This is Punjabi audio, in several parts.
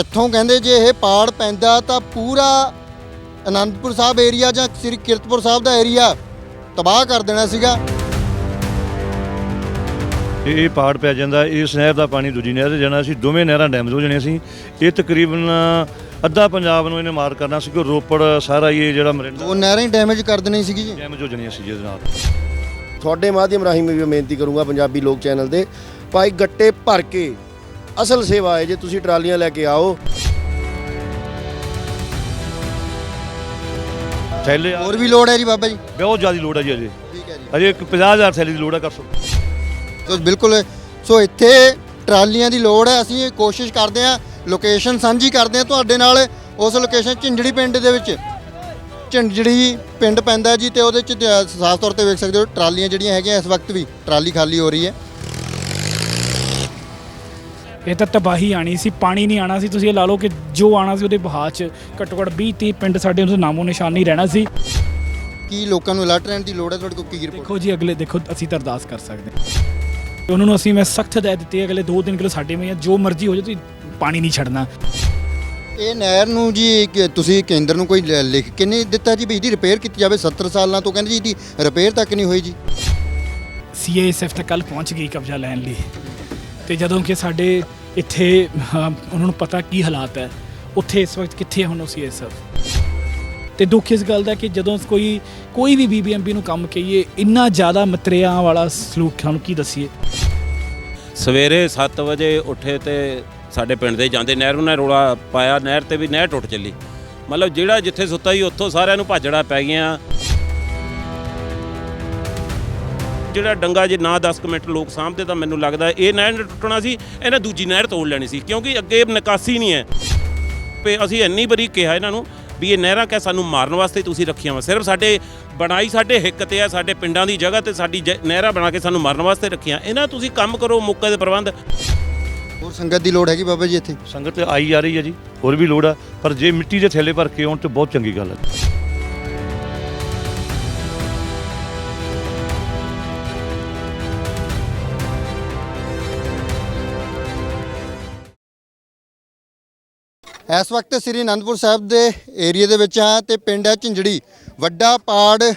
ਇੱਥੋਂ ਕਹਿੰਦੇ ਜੇ ਇਹ ਪਾੜ ਪੈਂਦਾ ਤਾਂ ਪੂਰਾ ਅਨੰਦਪੁਰ ਸਾਹਿਬ ਏਰੀਆ ਜਾਂ ਸ੍ਰੀ ਕੀਰਤਪੁਰ ਸਾਹਿਬ ਦਾ ਏਰੀਆ ਤਬਾਹ ਕਰ ਦੇਣਾ ਸੀਗਾ। ਇਹ ਪਾੜ ਪੈ ਜਾਂਦਾ ਇਸ ਨਹਿਰ ਦਾ ਪਾਣੀ ਦੂਜੀ ਨਹਿਰ 'ਤੇ ਜਾਣਾ ਸੀ ਦੋਵੇਂ ਨਹਿਰਾਂ ਡੈਮੇਜ ਹੋ ਜਾਣੀਆਂ ਸੀ। ਇਹ ਤਕਰੀਬਨ ਅੱਧਾ ਪੰਜਾਬ ਨੂੰ ਇਹਨੇ ਮਾਰ ਕਰਨਾ ਸੀ ਕਿ ਰੋਪੜ ਸਾਰਾ ਹੀ ਇਹ ਜਿਹੜਾ ਮਰਿੰਡਾ ਉਹ ਨਹਿਰਾਂ ਹੀ ਡੈਮੇਜ ਕਰ ਦੇਣੀ ਸੀਗੀ ਜੀ। ਡੈਮੇਜ ਹੋ ਜਾਣੀਆਂ ਸੀ ਜਿਹਦੇ ਨਾਲ। ਤੁਹਾਡੇ ਮਾਧਿਅਮ ਰਾਹੀਂ ਮੈਂ ਵੀ ਬੇਨਤੀ ਕਰੂੰਗਾ ਪੰਜਾਬੀ ਲੋਕ ਚੈਨਲ ਦੇ ਭਾਈ ਗੱਟੇ ਭਰ ਕੇ ਅਸਲ ਸੇਵਾ ਹੈ ਜੇ ਤੁਸੀਂ ਟਰਾਲੀਆਂ ਲੈ ਕੇ ਆਓ। ਥੈਲੇ ਹੋਰ ਵੀ ਲੋੜ ਹੈ ਜੀ ਬਾਬਾ ਜੀ? ਬਹੁਤ ਜ਼ਿਆਦਾ ਲੋੜ ਹੈ ਜੀ ਅਜੇ। ਠੀਕ ਹੈ ਜੀ। ਅਜੇ ਇੱਕ 50000 ਥੈਲੇ ਦੀ ਲੋੜ ਹੈ ਕਰ ਸੋ ਸੋ ਬਿਲਕੁਲ। ਸੋ ਇੱਥੇ ਟਰਾਲੀਆਂ ਦੀ ਲੋੜ ਹੈ ਅਸੀਂ ਇਹ ਕੋਸ਼ਿਸ਼ ਕਰਦੇ ਹਾਂ ਲੋਕੇਸ਼ਨ ਸਾਂਝੀ ਕਰਦੇ ਹਾਂ ਤੁਹਾਡੇ ਨਾਲ। ਉਸ ਲੋਕੇਸ਼ਨ ਝਿੰਜੜੀ ਪਿੰਡ ਦੇ ਵਿੱਚ। ਝਿੰਜੜੀ ਪਿੰਡ ਪੈਂਦਾ ਜੀ ਤੇ ਉਹਦੇ ਚ ਅ, ਸਾਫ਼ ਤੌਰ ਤੇ ਵੇਖ ਸਕਦੇ ਹੋ ਟਰਾਲੀਆਂ ਜਿਹੜੀਆਂ ਹੈਗੀਆਂ ਇਸ ਵਕਤ ਵੀ ਟਰਾਲੀ ਖਾਲੀ ਹੋ ਰਹੀ ਹੈ। ਇਹ ਤਾਂ ਤਬਾਹੀ ਆਣੀ ਸੀ ਪਾਣੀ ਨਹੀਂ ਆਣਾ ਸੀ। ਤੁਸੀਂ ਇਹ ਲਾ ਲਓ ਕਿ ਜੋ ਆਣਾ ਸੀ ਉਹਦੇ ਬਹਾਅ ਚ ਘੱਟੋ ਘੱਟ 20 30 ਪਿੰਡ ਸਾਡੇ ਉਸ ਨਾਮੋ ਨਿਸ਼ਾਨ ਨਹੀਂ ਰਹਿਣਾ ਸੀ। ਕੀ ਲੋਕਾਂ ਨੂੰ ਅਲਰਟ ਰਹਿਣ ਦੀ ਲੋੜ ਹੈ? ਤੁਹਾਡੇ ਕੋਲ ਕੀ ਰਿਪੋਰਟ ਦੇਖੋ ਜੀ ਅਗਲੇ ਦੇਖੋ ਅਸੀਂ ਤਾਂ ਅਰਦਾਸ ਕਰ ਸਕਦੇ ਹਾਂ। ਉਹਨਾਂ ਨੂੰ ਅਸੀਂ ਮੈਂ ਸਖਤ ਹਦਾਇਤ ਦਿੱਤੀ ਹੈ ਅਗਲੇ 2 ਦਿਨ ਕਿਲੋ ਸਾਡੇ ਵਿੱਚ ਜੋ ਮਰਜ਼ੀ ਹੋ ਜਾਏ ਤੁਸੀਂ ਪਾਣੀ ਨਹੀਂ ਛੱਡਣਾ। ਇਹ ਨਹਿਰ ਨੂੰ ਜੀ ਕਿ ਤੁਸੀਂ ਕੇਂਦਰ ਨੂੰ ਕੋਈ ਲ- ਲਿਖ ਕੇ ਨਹੀਂ ਦਿੱਤਾ ਜੀ ਵੀ ਇਹਦੀ ਰਿਪੇਅਰ ਕੀਤੀ ਜਾਵੇ 70 ਸਾਲਾਂ ਤੋਂ। ਕਹਿੰਦੇ ਜੀ ਇਹਦੀ ਰਿਪੇਅਰ ਤੱਕ ਨਹੀਂ ਹੋਈ ਜੀ। ਸੀਏਐਸਐਫ ਤਾਂ ਕੱਲ ਪਹੁੰਚ ਗਈ ਕਬਜ਼ਾ ਲੈਣ ਲਈ। ਤੇ ਜਦੋਂ ਕਿ ਸਾਡੇ ਇੱਥੇ ਹਾਂ, ਉਹਨਾਂ ਨੂੰ ਪਤਾ ਕੀ ਹਾਲਾਤ ਹੈ ਉੱਥੇ ਇਸ ਵਕਤ ਕਿੱਥੇ ਹੁਣ ਉਹ ਸੀਐਸਐਫ ਤੇ ਦੁੱਖ ਇਸ ਗੱਲ ਦਾ ਕਿ ਜਦੋਂ ਕੋਈ ਕੋਈ ਵੀ ਬੀਬੀਐਮਬੀ ਨੂੰ ਕੰਮ ਕਹੀਏ ਇੰਨਾ ਜ਼ਿਆਦਾ ਮਤਰੇਆਂ ਵਾਲਾ ਸਲੂਕ ਸਾਨੂੰ ਕੀ ਦੱਸੀਏ? ਸਵੇਰੇ 7 ਵਜੇ ਉੱਠੇ ਤੇ ਸਾਡੇ ਪਿੰਡ ਦੇ ਜਾਂਦੇ ਨਹਿਰ ਨੇ ਰੋਲਾ ਪਾਇਆ ਨਹਿਰ ਤੇ ਵੀ ਨਹਿਰ ਟੁੱਟ ਚੱਲੀ। ਮਤਲਬ ਜਿਹੜਾ ਜਿੱਥੇ ਸੁੱਤਾ ਸੀ ਉੱਥੋਂ ਸਾਰਿਆਂ ਨੂੰ ਭਾਜੜਾ ਪੈ ਗਿਆ ਜਿਹੜਾ ਡੰਗਾ ਜੇ ਨਾ 10 ਕੁ ਮਿੰਟ ਲੋਕ ਸਾਹਮਣੇ ਤਾਂ ਮੈਨੂੰ ਲੱਗਦਾ ਇਹ ਨਹਿਰ ਟੁੱਟਣਾ ਸੀ ਇਹਨੇ ਦੂਜੀ ਨਹਿਰ ਤੋੜ ਲੈਣੀ ਸੀ ਕਿਉਂਕਿ ਅੱਗੇ ਨਿਕਾਸੀ ਨਹੀਂ ਹੈ। ਤੇ ਅਸੀਂ ਇੰਨੀ ਵਾਰੀ ਕਿਹਾ ਇਹਨਾਂ ਨੂੰ ਵੀ ਇਹ ਨਹਿਰਾਂ ਕਿ ਸਾਨੂੰ ਮਾਰਨ ਵਾਸਤੇ ਤੁਸੀਂ ਰੱਖੀਆਂ ਵਾ ਸਿਰਫ ਸਾਡੇ ਬਣਾਈ ਸਾਡੇ ਹਿੱਕ ਤੇ ਆ ਸਾਡੇ ਪਿੰਡਾਂ ਦੀ ਜਗ੍ਹਾ ਤੇ ਸਾਡੀ ਜ- ਨਹਿਰਾਂ ਬਣਾ ਕੇ ਸਾਨੂੰ ਮਾਰਨ ਵਾਸਤੇ ਰੱਖੀਆਂ। ਇਹਨਾਂ ਤੁਸੀਂ ਕੰਮ ਕਰੋ ਮੌਕੇ ਦੇ ਪ੍ਰਬੰਧ। ਹੋਰ ਸੰਗਤ ਦੀ ਲੋੜ ਹੈਗੀ ਬਾਬਾ ਜੀ ਇੱਥੇ? ਸੰਗਤ ਆਈ ਜਾ ਰਹੀ ਹੈ ਜੀ ਹੋਰ ਵੀ ਲੋੜ ਆ ਪਰ ਜੇ ਮਿੱਟੀ ਦੇ ਥੈਲੇ ਭਰ ਕੇ ਆਉਣ ਤੇ ਬਹੁਤ ਚੰਗੀ ਗੱਲ ਹੈ। ਇਸ ਵਕਤ ਸ੍ਰੀ ਅਨੰਦਪੁਰ ਸਾਹਿਬ ਦੇ ਏਰੀਆ ਦੇ ਵਿੱਚ ਹਾਂ ਤੇ ਪਿੰਡ ਹੈ ਝਿੰਜੜੀ। ਵੱਡਾ ਪਾੜ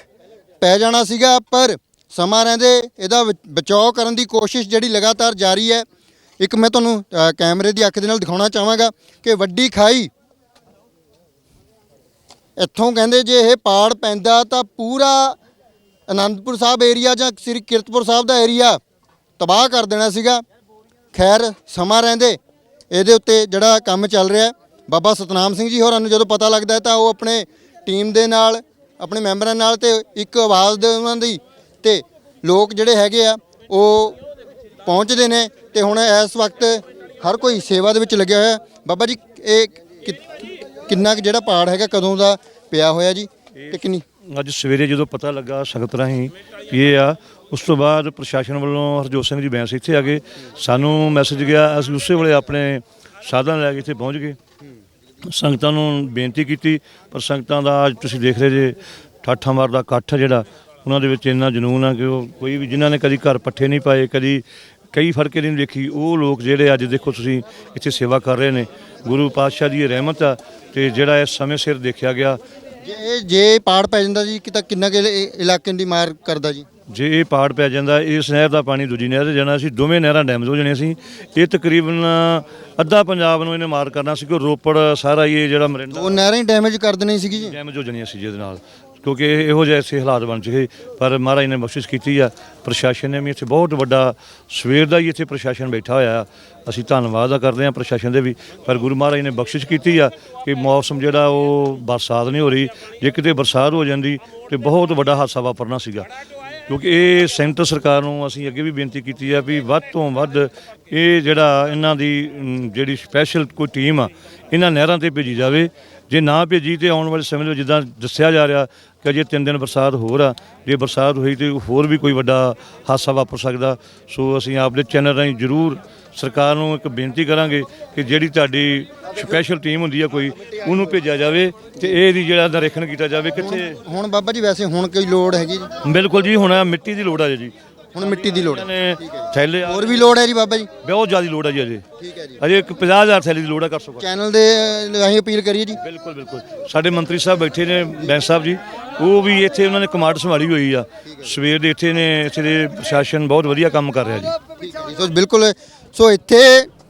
ਪੈ ਜਾਣਾ ਸੀਗਾ, ਪਰ ਸਮਾਂ ਰਹਿੰਦੇ ਇਹਦਾ ਬ- ਬਚਾਓ ਕਰਨ ਦੀ ਕੋਸ਼ਿਸ਼ ਜਿਹੜੀ ਲਗਾਤਾਰ ਜਾਰੀ ਹੈ। ਇੱਕ ਮੈਂ ਤੁਹਾਨੂੰ ਕੈਮਰੇ ਦੀ ਅੱਖ ਦੇ ਨਾਲ ਦਿਖਾਉਣਾ ਚਾਹਾਂਗਾ ਕਿ ਵੱਡੀ ਖਾਈ ਇੱਥੋਂ ਕਹਿੰਦੇ ਜੇ ਇਹ ਪਾੜ ਪੈਂਦਾ ਤਾਂ ਪੂਰਾ ਅਨੰਦਪੁਰ ਸਾਹਿਬ ਏਰੀਆ ਜਾਂ ਸ੍ਰੀ ਕੀਰਤਪੁਰ ਸਾਹਿਬ ਦਾ ਏਰੀਆ ਤਬਾਹ ਕਰ ਦੇਣਾ ਸੀਗਾ। ਖੈਰ, ਸਮਾਂ ਰਹਿੰਦੇ। ਇਹਦੇ ਉੱਤੇ ਜਿਹੜਾ ਕੰਮ ਚੱਲ ਰਿਹਾ ਬਾਬਾ ਸਤਨਾਮ ਸਿੰਘ ਜੀ ਹੋਰਾਂ ਨੂੰ ਜਦੋਂ ਪਤਾ ਲੱਗਦਾ ਤਾਂ ਉਹ ਆਪਣੇ ਟੀਮ ਦੇ ਨਾਲ ਆਪਣੇ ਮੈਂਬਰਾਂ ਨਾਲ ਤੇ ਇੱਕ ਆਵਾਜ਼ ਦੇ ਉਹਨਾਂ ਦੀ ਤੇ ਲੋਕ ਜਿਹੜੇ ਹੈਗੇ ਆ ਉਹ ਪਹੁੰਚਦੇ ਨੇ ਤੇ ਹੁਣ ਇਸ ਵਕਤ ਹਰ ਕੋਈ ਸੇਵਾ ਦੇ ਵਿੱਚ ਲੱਗਿਆ ਹੋਇਆ। ਬਾਬਾ ਜੀ ਇਹ ਕਿੰਨਾ ਕੁ ਜਿਹੜਾ ਪਾੜ ਹੈਗਾ ਕਦੋਂ ਦਾ ਪਿਆ ਹੋਇਆ ਜੀ ਤੇ ਕਿੰਨੀ? ਅੱਜ ਸਵੇਰੇ ਜਦੋਂ ਪਤਾ ਲੱਗਾ ਸੰਗਤ ਰਾਹੀਂ ਇਹ ਆ ਉਸ ਤੋਂ ਬਾਅਦ ਪ੍ਰਸ਼ਾਸਨ ਵੱਲੋਂ ਹਰਜੋਤ ਸਿੰਘ ਜੀ ਬੈਂਸ ਇੱਥੇ ਆ ਗਏ। ਸਾਨੂੰ ਮੈਸੇਜ ਗਿਆ ਅਸੀਂ ਉਸੇ ਵੇਲੇ ਆਪਣੇ ਸਾਧਨ ਲੈ ਕੇ ਇੱਥੇ ਪਹੁੰਚ ਗਏ। ਸੰਗਤਾਂ ਨੂੰ ਬੇਨਤੀ ਕੀਤੀ, ਪਰ ਸੰਗਤਾਂ ਦਾ ਅੱਜ ਤੁਸੀਂ ਦੇਖ ਰਹੇ ਜੇ ਠਾਠਾਂ ਮਾਰਦਾ ਇਕੱਠ ਜਿਹੜਾ, ਉਹਨਾਂ ਦੇ ਵਿੱਚ ਇੰਨਾ ਜਨੂਨ ਆ ਕਿ ਉਹ ਕੋਈ ਵੀ ਜਿਨ੍ਹਾਂ ਨੇ ਕਦੀ ਘਰ ਪੱਠੇ ਨਹੀਂ ਪਾਏ, ਕਦੀ ਕਈ ਫੜਕੇ ਨਹੀਂ ਦੇਖੀ, ਉਹ ਲੋਕ ਜਿਹੜੇ ਅੱਜ ਦੇਖੋ ਤੁਸੀਂ ਇੱਥੇ ਸੇਵਾ ਕਰ ਰਹੇ ਨੇ, ਗੁਰੂ ਪਾਤਸ਼ਾਹ ਦੀ ਇਹ ਰਹਿਮਤ ਆ ਤੇ ਜਿਹੜਾ ਇਸ ਸਮੇਂ ਸਿਰ ਦੇਖਿਆ ਗਿਆ। ਜੇ ਇਹ ਜੇ ਪਾੜ ਪੈ ਜਾਂਦਾ ਜੀ, ਕਿ ਤਾਂ ਕਿੰਨਾ ਕੁ ਇਲਾ- ਇਲਾਕੇ ਦੀ ਮਾਰ ਕਰਦਾ ਜੀ? ਜੇ ਇਹ ਪਾੜ ਪੈ ਜਾਂਦਾ ਇਸ ਨਹਿਰ ਦਾ ਪਾਣੀ ਦੂਜੀ ਨਹਿਰ 'ਤੇ ਜਾਣਾ ਸੀ ਦੋਵੇਂ ਨਹਿਰਾਂ ਡੈਮੇਜ ਹੋ ਜਾਣੀਆਂ ਸੀ। ਇਹ ਤਕਰੀਬਨ ਅੱਧਾ ਪੰਜਾਬ ਨੂੰ ਇਹਨੇ ਮਾਰ ਕਰਨਾ ਸੀ ਕਿ ਰੋਪੜ ਸਾਰਾ ਹੀ ਇਹ ਜਿਹੜਾ ਮਰਿੰਡਾ ਉਹ ਨਹਿਰਾਂ ਹੀ ਡੈਮੇਜ ਕਰ ਦੇਣੀ ਸੀਗੀ ਜੀ। ਡੈਮੇਜ ਹੋ ਜਾਣੀਆਂ ਸੀ ਜਿਹਦੇ ਨਾਲ। ਕਿਉਂਕਿ ਇਹ- ਇਹੋ ਜਿਹੇ ਐਸੇ ਹਾਲਾਤ ਬਣ ਚੁੱਕੇ ਪਰ ਮਹਾਰਾਜ ਨੇ ਬਖਸ਼ਿਸ਼ ਕੀਤੀ ਆ। ਪ੍ਰਸ਼ਾਸਨ ਨੇ ਵੀ ਇੱਥੇ ਬਹੁਤ ਵੱਡਾ ਸਵੇਰ ਦਾ ਹੀ ਇੱਥੇ ਪ੍ਰਸ਼ਾਸਨ ਬੈਠਾ ਹੋਇਆ। ਆ ਅਸੀਂ ਧੰਨਵਾਦ ਆ ਕਰਦੇ ਆ ਪ੍ਰਸ਼ਾਸਨ ਦੇ ਵੀ। ਪਰ ਗੁਰੂ ਮਹਾਰਾਜ ਨੇ ਬਖਸ਼ਿਸ਼ ਕੀਤੀ ਆ ਕਿ ਮੌਸਮ ਜਿਹੜਾ ਉਹ ਬਰਸਾਤ ਨਹੀਂ ਹੋ ਰਹੀ। ਜੇ ਕਿਤੇ ਬਰਸਾਤ ਹੋ ਜਾਂਦੀ ਤੇ ਬਹੁਤ ਵੱਡਾ ਹਾਦਸਾ ਵਾਪਰਨਾ ਸੀਗਾ। ਕਿਉਂਕਿ ਇਹ ਸੈਂਟਰ ਸਰਕਾਰ ਨੂੰ ਅਸੀਂ ਅੱਗੇ ਵੀ ਬੇਨਤੀ ਕੀਤੀ ਆ ਵੀ ਵੱਧ ਤੋਂ ਵੱਧ ਇਹ ਜਿਹੜਾ ਇਹਨਾਂ ਦੀ ਜਿਹੜੀ ਸਪੈਸ਼ਲ ਕੋਈ ਟੀਮ ਆ, ਇਹਨਾਂ ਨਹਿਰਾਂ ਤੇ ਭੇਜੀ ਜਾਵੇ। ਜੇ ਨਾ ਭੇਜੀ ਤੇ ਆਉਣ ਵਾਲੇ ਸਮੇਂ ਵਿੱਚ ਜਿੱਦਾਂ ਦੱਸਿਆ ਜਾ ਰਿਹਾ ਕਿ ਅਜੇ ਤਿੰਨ ਦਿਨ ਬਰਸਾਤ ਹੋਰ ਆ ਜੇ ਬਰਸਾਤ ਹੋਈ ਤੇ ਹੋਰ ਵੀ ਕੋਈ ਵੱਡਾ ਹਾਦਸਾ ਵਾਪਰ ਸਕਦਾ। ਸੋ ਅਸੀਂ ਆਪਦੇ ਚੈਨਲ ਰਾਹੀਂ ਜ਼ਰੂਰ ਸਰਕਾਰ ਨੂੰ ਇੱਕ ਬੇਨਤੀ ਕਰਾਂਗੇ ਕਿ ਜਿਹੜੀ ਤੁਹਾਡੀ ਸਪੈਸ਼ਲ ਟੀਮ ਹੁੰਦੀ ਆ ਕੋਈ ਉਹਨੂੰ ਭੇਜਿਆ ਜਾਵੇ ਤੇ ਇਹਦੀ ਜਿਹੜਾ ਨਿਰੀਖਣ ਕੀਤਾ ਜਾਵੇ ਕਿੱਥੇ। ਹੁਣ ਬਾਬਾ ਜੀ ਵੈਸੇ ਹੁਣ ਕੋਈ ਲੋੜ ਹੈਗੀ ਜੀ? ਬਿਲਕੁਲ ਜੀ ਹੁਣ ਮਿੱਟੀ ਦੀ ਲੋੜ ਆ ਜੀ। ਹੁਣ ਮਿੱਟੀ ਦੀ ਲੋੜ ਹੈ। ਨੇ ਥੈਲੇ ਹੋਰ ਵੀ ਲੋੜ ਹੈ ਜੀ ਬਾਬਾ ਜੀ? ਬਹੁਤ ਜ਼ਿਆਦਾ ਲੋੜ ਹੈ ਜੀ ਅਜੇ। ਠੀਕ ਹੈ ਜੀ। ਅਜੇ ਇੱਕ 50000 ਥੈਲੇ ਦੀ ਲੋੜ ਹੈ ਕਰ ਸਕੋ। ਚੈਨਲ ਦੇ ਅਸੀਂ ਅਪੀਲ ਕਰੀਏ ਜੀ। ਬਿਲਕੁਲ ਬਿਲਕੁਲ। ਸਾਡੇ ਮੰਤਰੀ ਸਾਹਿਬ ਬੈਠੇ ਨੇ ਬੈਂਸ ਸਾਹਿਬ ਜੀ। ਉਹ ਵੀ ਇੱਥੇ ਉਹਨਾਂ ਨੇ ਕਮਾਂਡ ਸੰਭਾਲੀ ਹੋਈ ਆ। ਸਵੇਰ ਦੇ ਇੱਥੇ ਨੇ ਇੱਥੇ ਦੇ ਪ੍ਰਸ਼ਾਸਨ ਬਹੁਤ ਵਧੀਆ ਕੰਮ ਕਰ ਰਿਹਾ ਜੀ। ਸੋ ਬਿਲਕੁਲ। ਸੋ ਇੱਥੇ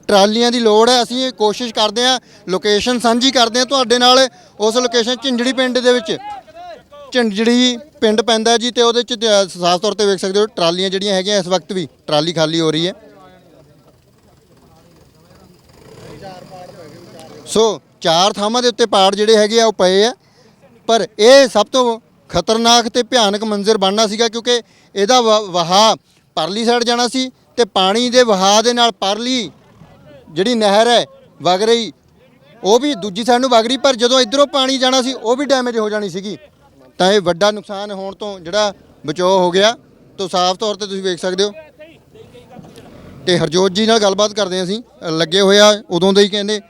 ਟਰਾਲੀਆਂ ਦੀ ਲੋੜ ਹੈ। ਅਸੀਂ ਕੋਸ਼ਿਸ਼ ਕਰਦੇ ਹਾਂ ਲੋਕੇਸ਼ਨ ਸਾਂਝੀ ਕਰਦੇ ਹਾਂ ਤੁਹਾਡੇ ਨਾਲ ਉਸ ਲੋਕੇਸ਼ਨ ਝਿੰਜੜੀ ਪਿੰਡ ਦੇ ਵਿੱਚ। ਝਿੰਜੜੀ ਪਿੰਡ ਪੈਂਦਾ ਜੀ ਤੇ ਉਹਦੇ ਚ ਤ- ਸਾਫ਼ ਤੌਰ ਤੇ ਵੇਖ ਸਕਦੇ ਹੋ, ਟਰਾਲੀਆਂ ਜਿਹੜੀਆਂ ਹੈਗੀਆਂ ਇਸ ਵਕਤ ਵੀ ਟਰਾਲੀ ਖਾਲੀ ਹੋ ਰਹੀ ਹੈ। ਸੋ ਚਾਰ ਥਾਵਾਂ ਦੇ ਉੱਤੇ ਪਾੜ ਜਿਹੜੇ ਹੈਗੇ ਆ, ਉਹ ਪਏ ਆ। ਪਰ ਇਹ ਸਭ ਤੋਂ ਖਤਰਨਾਕ ਤੇ ਭਿਆਨਕ ਮੰਜ਼ਰ ਬਣਨਾ ਸੀਗਾ ਕਿਉਂਕਿ ਇਹਦਾ ਵ- ਵਹਾਅ ਪਰਲੀ ਸਾਈਡ ਜਾਣਾ ਸੀ ਤੇ ਪਾਣੀ ਦੇ ਵਹਾਅ ਦੇ ਨਾਲ ਪਰਲੀ ਜਿਹੜੀ ਨਹਿਰ ਹੈ ਵਗ ਰਹੀ, ਉਹ ਵੀ ਦੂਜੀ ਸਾਈਡ ਨੂੰ ਵਗ ਰਹੀ, ਪਰ ਜਦੋਂ ਇਧਰੋਂ ਪਾਣੀ ਜਾਣਾ ਸੀ, ਉਹ ਵੀ ਡੈਮੇਜ ਹੋ ਜਾਣੀ ਸੀਗੀ। ਤਾਂ ਇਹ ਵੱਡਾ ਨੁਕਸਾਨ ਹੋਣ ਤੋਂ ਜਿਹੜਾ ਬਚਾਅ ਹੋ ਗਿਆ ਤੋਂ ਸਾਫ਼ ਤੌਰ ਤੇ ਤੁਸੀਂ ਵੇਖ ਸਕਦੇ ਹੋ। ਤੇ ਹਰਜੋਤ ਜੀ ਨਾਲ ਗੱਲਬਾਤ ਕਰਦੇ ਹਾਂ ਅਸੀਂ ਲੱਗੇ ਹੋਏ ਆ ਉਦੋਂ ਦੇ ਹੀ ਕਹਿੰਦੇ।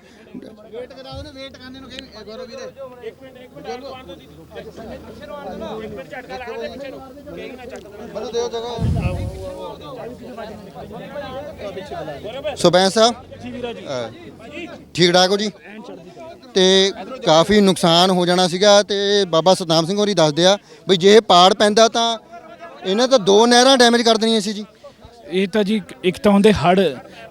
ਸੋ ਬੈਂਸ ਸਾਹਿਬ। ਠੀਕ ਠਾਕ ਹੋ ਜੀ? ਤੇ ਕਾਫੀ ਨੁਕਸਾਨ ਹੋ ਜਾਣਾ ਸੀਗਾ ਤੇ ਬਾਬਾ ਸਤਨਾਮ ਸਿੰਘ ਹੋਰੀ ਦੱਸਦੇ ਆ ਵੀ ਜੇ ਇਹ ਪਾੜ ਪੈਂਦਾ ਤਾਂ ਇਹਨਾਂ ਤਾਂ ਦੋ ਨਹਿਰਾਂ ਡੈਮੇਜ ਕਰ ਦੇਣੀਆਂ ਸੀ ਜੀ। ਇਹ ਤਾਂ ਜੀ ਇੱਕ ਤਾਂ ਹੁੰਦੇ ਹੜ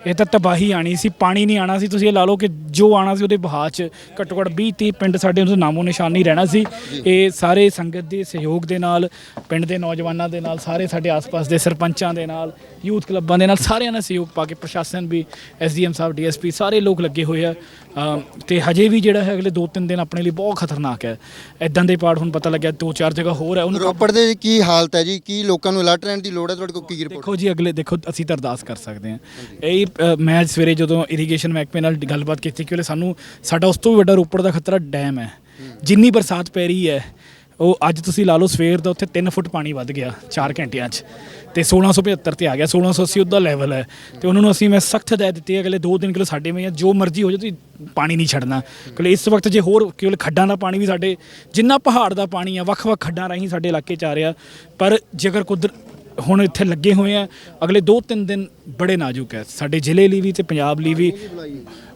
ਇਹ ਤਾਂ ਤਬਾਹੀ ਆਣੀ ਸੀ ਪਾਣੀ ਨਹੀਂ ਆਣਾ ਸੀ। ਤੁਸੀਂ ਇਹ ਲਾ ਲਓ ਕਿ ਜੋ ਆਣਾ ਸੀ ਉਹਦੇ ਬਹਾਅ 'ਚ ਘੱਟੋ ਘੱਟ 20 30 ਪਿੰਡ ਸਾਡੇ ਉਹਦਾ ਨਾਮੋ ਨਿਸ਼ਾਨ ਨਹੀਂ ਰਹਿਣਾ ਸੀ। ਇਹ ਸਾਰੇ ਸੰਗਤ ਦੇ ਸਹਿਯੋਗ ਦੇ ਨਾਲ ਪਿੰਡ ਦੇ ਨੌਜਵਾਨਾਂ ਦੇ ਨਾਲ ਸਾਰੇ ਸਾਡੇ ਆਸ-ਪਾਸ ਦੇ ਸਰਪੰਚਾਂ ਦੇ ਨਾਲ ਯੂਥ ਕਲੱਬਾਂ ਦੇ ਨਾਲ ਸਾਰਿਆਂ ਨੇ ਸਹਿਯੋਗ ਪਾ ਕੇ ਪ੍ਰਸ਼ਾਸਨ ਵੀ ਐਸਡੀਐਮ ਸਾਹਿਬ ਡੀਐਸਪੀ ਸਾਰੇ ਲੋਕ ਲੱਗੇ ਹੋਏ ਆ। ਤੇ ਹਜੇ ਵੀ ਜਿਹੜਾ ਹੈ ਅਗਲੇ 2-3 ਦਿਨ ਆਪਣੇ ਲਈ ਬਹੁਤ ਖਤਰਨਾਕ ਹੈ। ਐਦਾਂ ਦੇ ਪਾੜ ਹੁਣ ਪਤਾ ਲੱਗਿਆ ਦੋ ਚਾਰ ਜਗ੍ਹਾ ਹੋਰ ਹੈ ਉਹਨੂੰ ਰੋਪੜ ਦੇ ਕੀ ਹਾਲਤ ਹੈ ਜੀ? ਕੀ ਲੋਕਾਂ ਨੂੰ ਅਲਰਟ ਰਹਿਣ ਦੀ ਲੋੜ ਹੈ? ਤੁਹਾਡੇ ਕੋਲ ਕੀ ਰਿਪੋਰਟ ਦੇਖੋ ਜੀ ਅਗਲੇ ਦੇਖੋ ਅਸੀਂ ਤਾਂ ਅਰਦਾਸ ਕਰ ਸਕਦੇ ਹਾਂ। ਇਹ ਮੈਂ ਅੱਜ ਸਵੇਰੇ ਜਦੋਂ ਇਰੀਗੇਸ਼ਨ ਮਹਿਕਮੇ ਨਾਲ ਗੱਲਬਾਤ ਕੀਤੀ ਕਿ ਉਹਲੇ ਸਾਨੂੰ ਸਾਡਾ ਉਸ ਤੋਂ ਵੀ ਵੱਡਾ ਰੋਪੜ ਦਾ ਖਤਰਾ ਡੈਮ ਹੈ। ਜਿੰਨੀ ਬਰਸਾਤ ਪੈ ਰਹੀ ਹੈ ਉਹ ਅੱਜ ਤੁਸੀਂ ਲਾ ਲਓ ਸਵੇਰ ਦਾ ਉੱਥੇ 3 ਫੁੱਟ ਪਾਣੀ ਵੱਧ ਗਿਆ 4 ਘੰਟਿਆਂ 'ਚ। ਤੇ 1675 ਤੇ ਆ ਗਿਆ 1680 ਉਹਦਾ ਲੈਵਲ ਹੈ। ਤੇ ਉਹਨਾਂ ਨੂੰ ਅਸੀਂ ਮੈਂ ਸਖਤ ਹਦਾਇਤ ਦਿੱਤੀ ਹੈ, ਅਗਲੇ 2 ਦਿਨ ਕਿਲੋ ਸਾਡੇ ਵਿੱਚ ਜੋ ਮਰਜ਼ੀ ਹੋ ਜਾਏ ਤੁਸੀਂ ਪਾਣੀ ਨਹੀਂ ਛੱਡਣਾ। ਕਿਉਂਕਿ ਇਸ ਵਕਤ ਜੇ ਹੋਰ ਕੇਵਲ ਖੱਡਾਂ ਦਾ ਪਾਣੀ ਵੀ ਸਾਡੇ, ਜਿੰਨਾ ਪਹਾੜ ਦਾ ਪਾਣੀ ਆ, ਵੱਖ-ਵੱਖ ਖੱਡਾਂ ਰਾਹੀਂ ਸਾਡੇ ਇਲਾਕੇ 'ਚ ਆ ਰਿਹਾ। ਪਰ ਜੇਕਰ ਕੁਦਰ ਹੁਣ ਇੱਥੇ ਲੱਗੇ ਹੋਏ ਆ। ਅਗਲੇ 2-3 ਦਿਨ ਬੜੇ ਨਾਜ਼ੁਕ ਹੈ ਸਾਡੇ ਜ਼ਿਲ੍ਹੇ ਲਈ ਵੀ ਤੇ ਪੰਜਾਬ ਲਈ ਵੀ।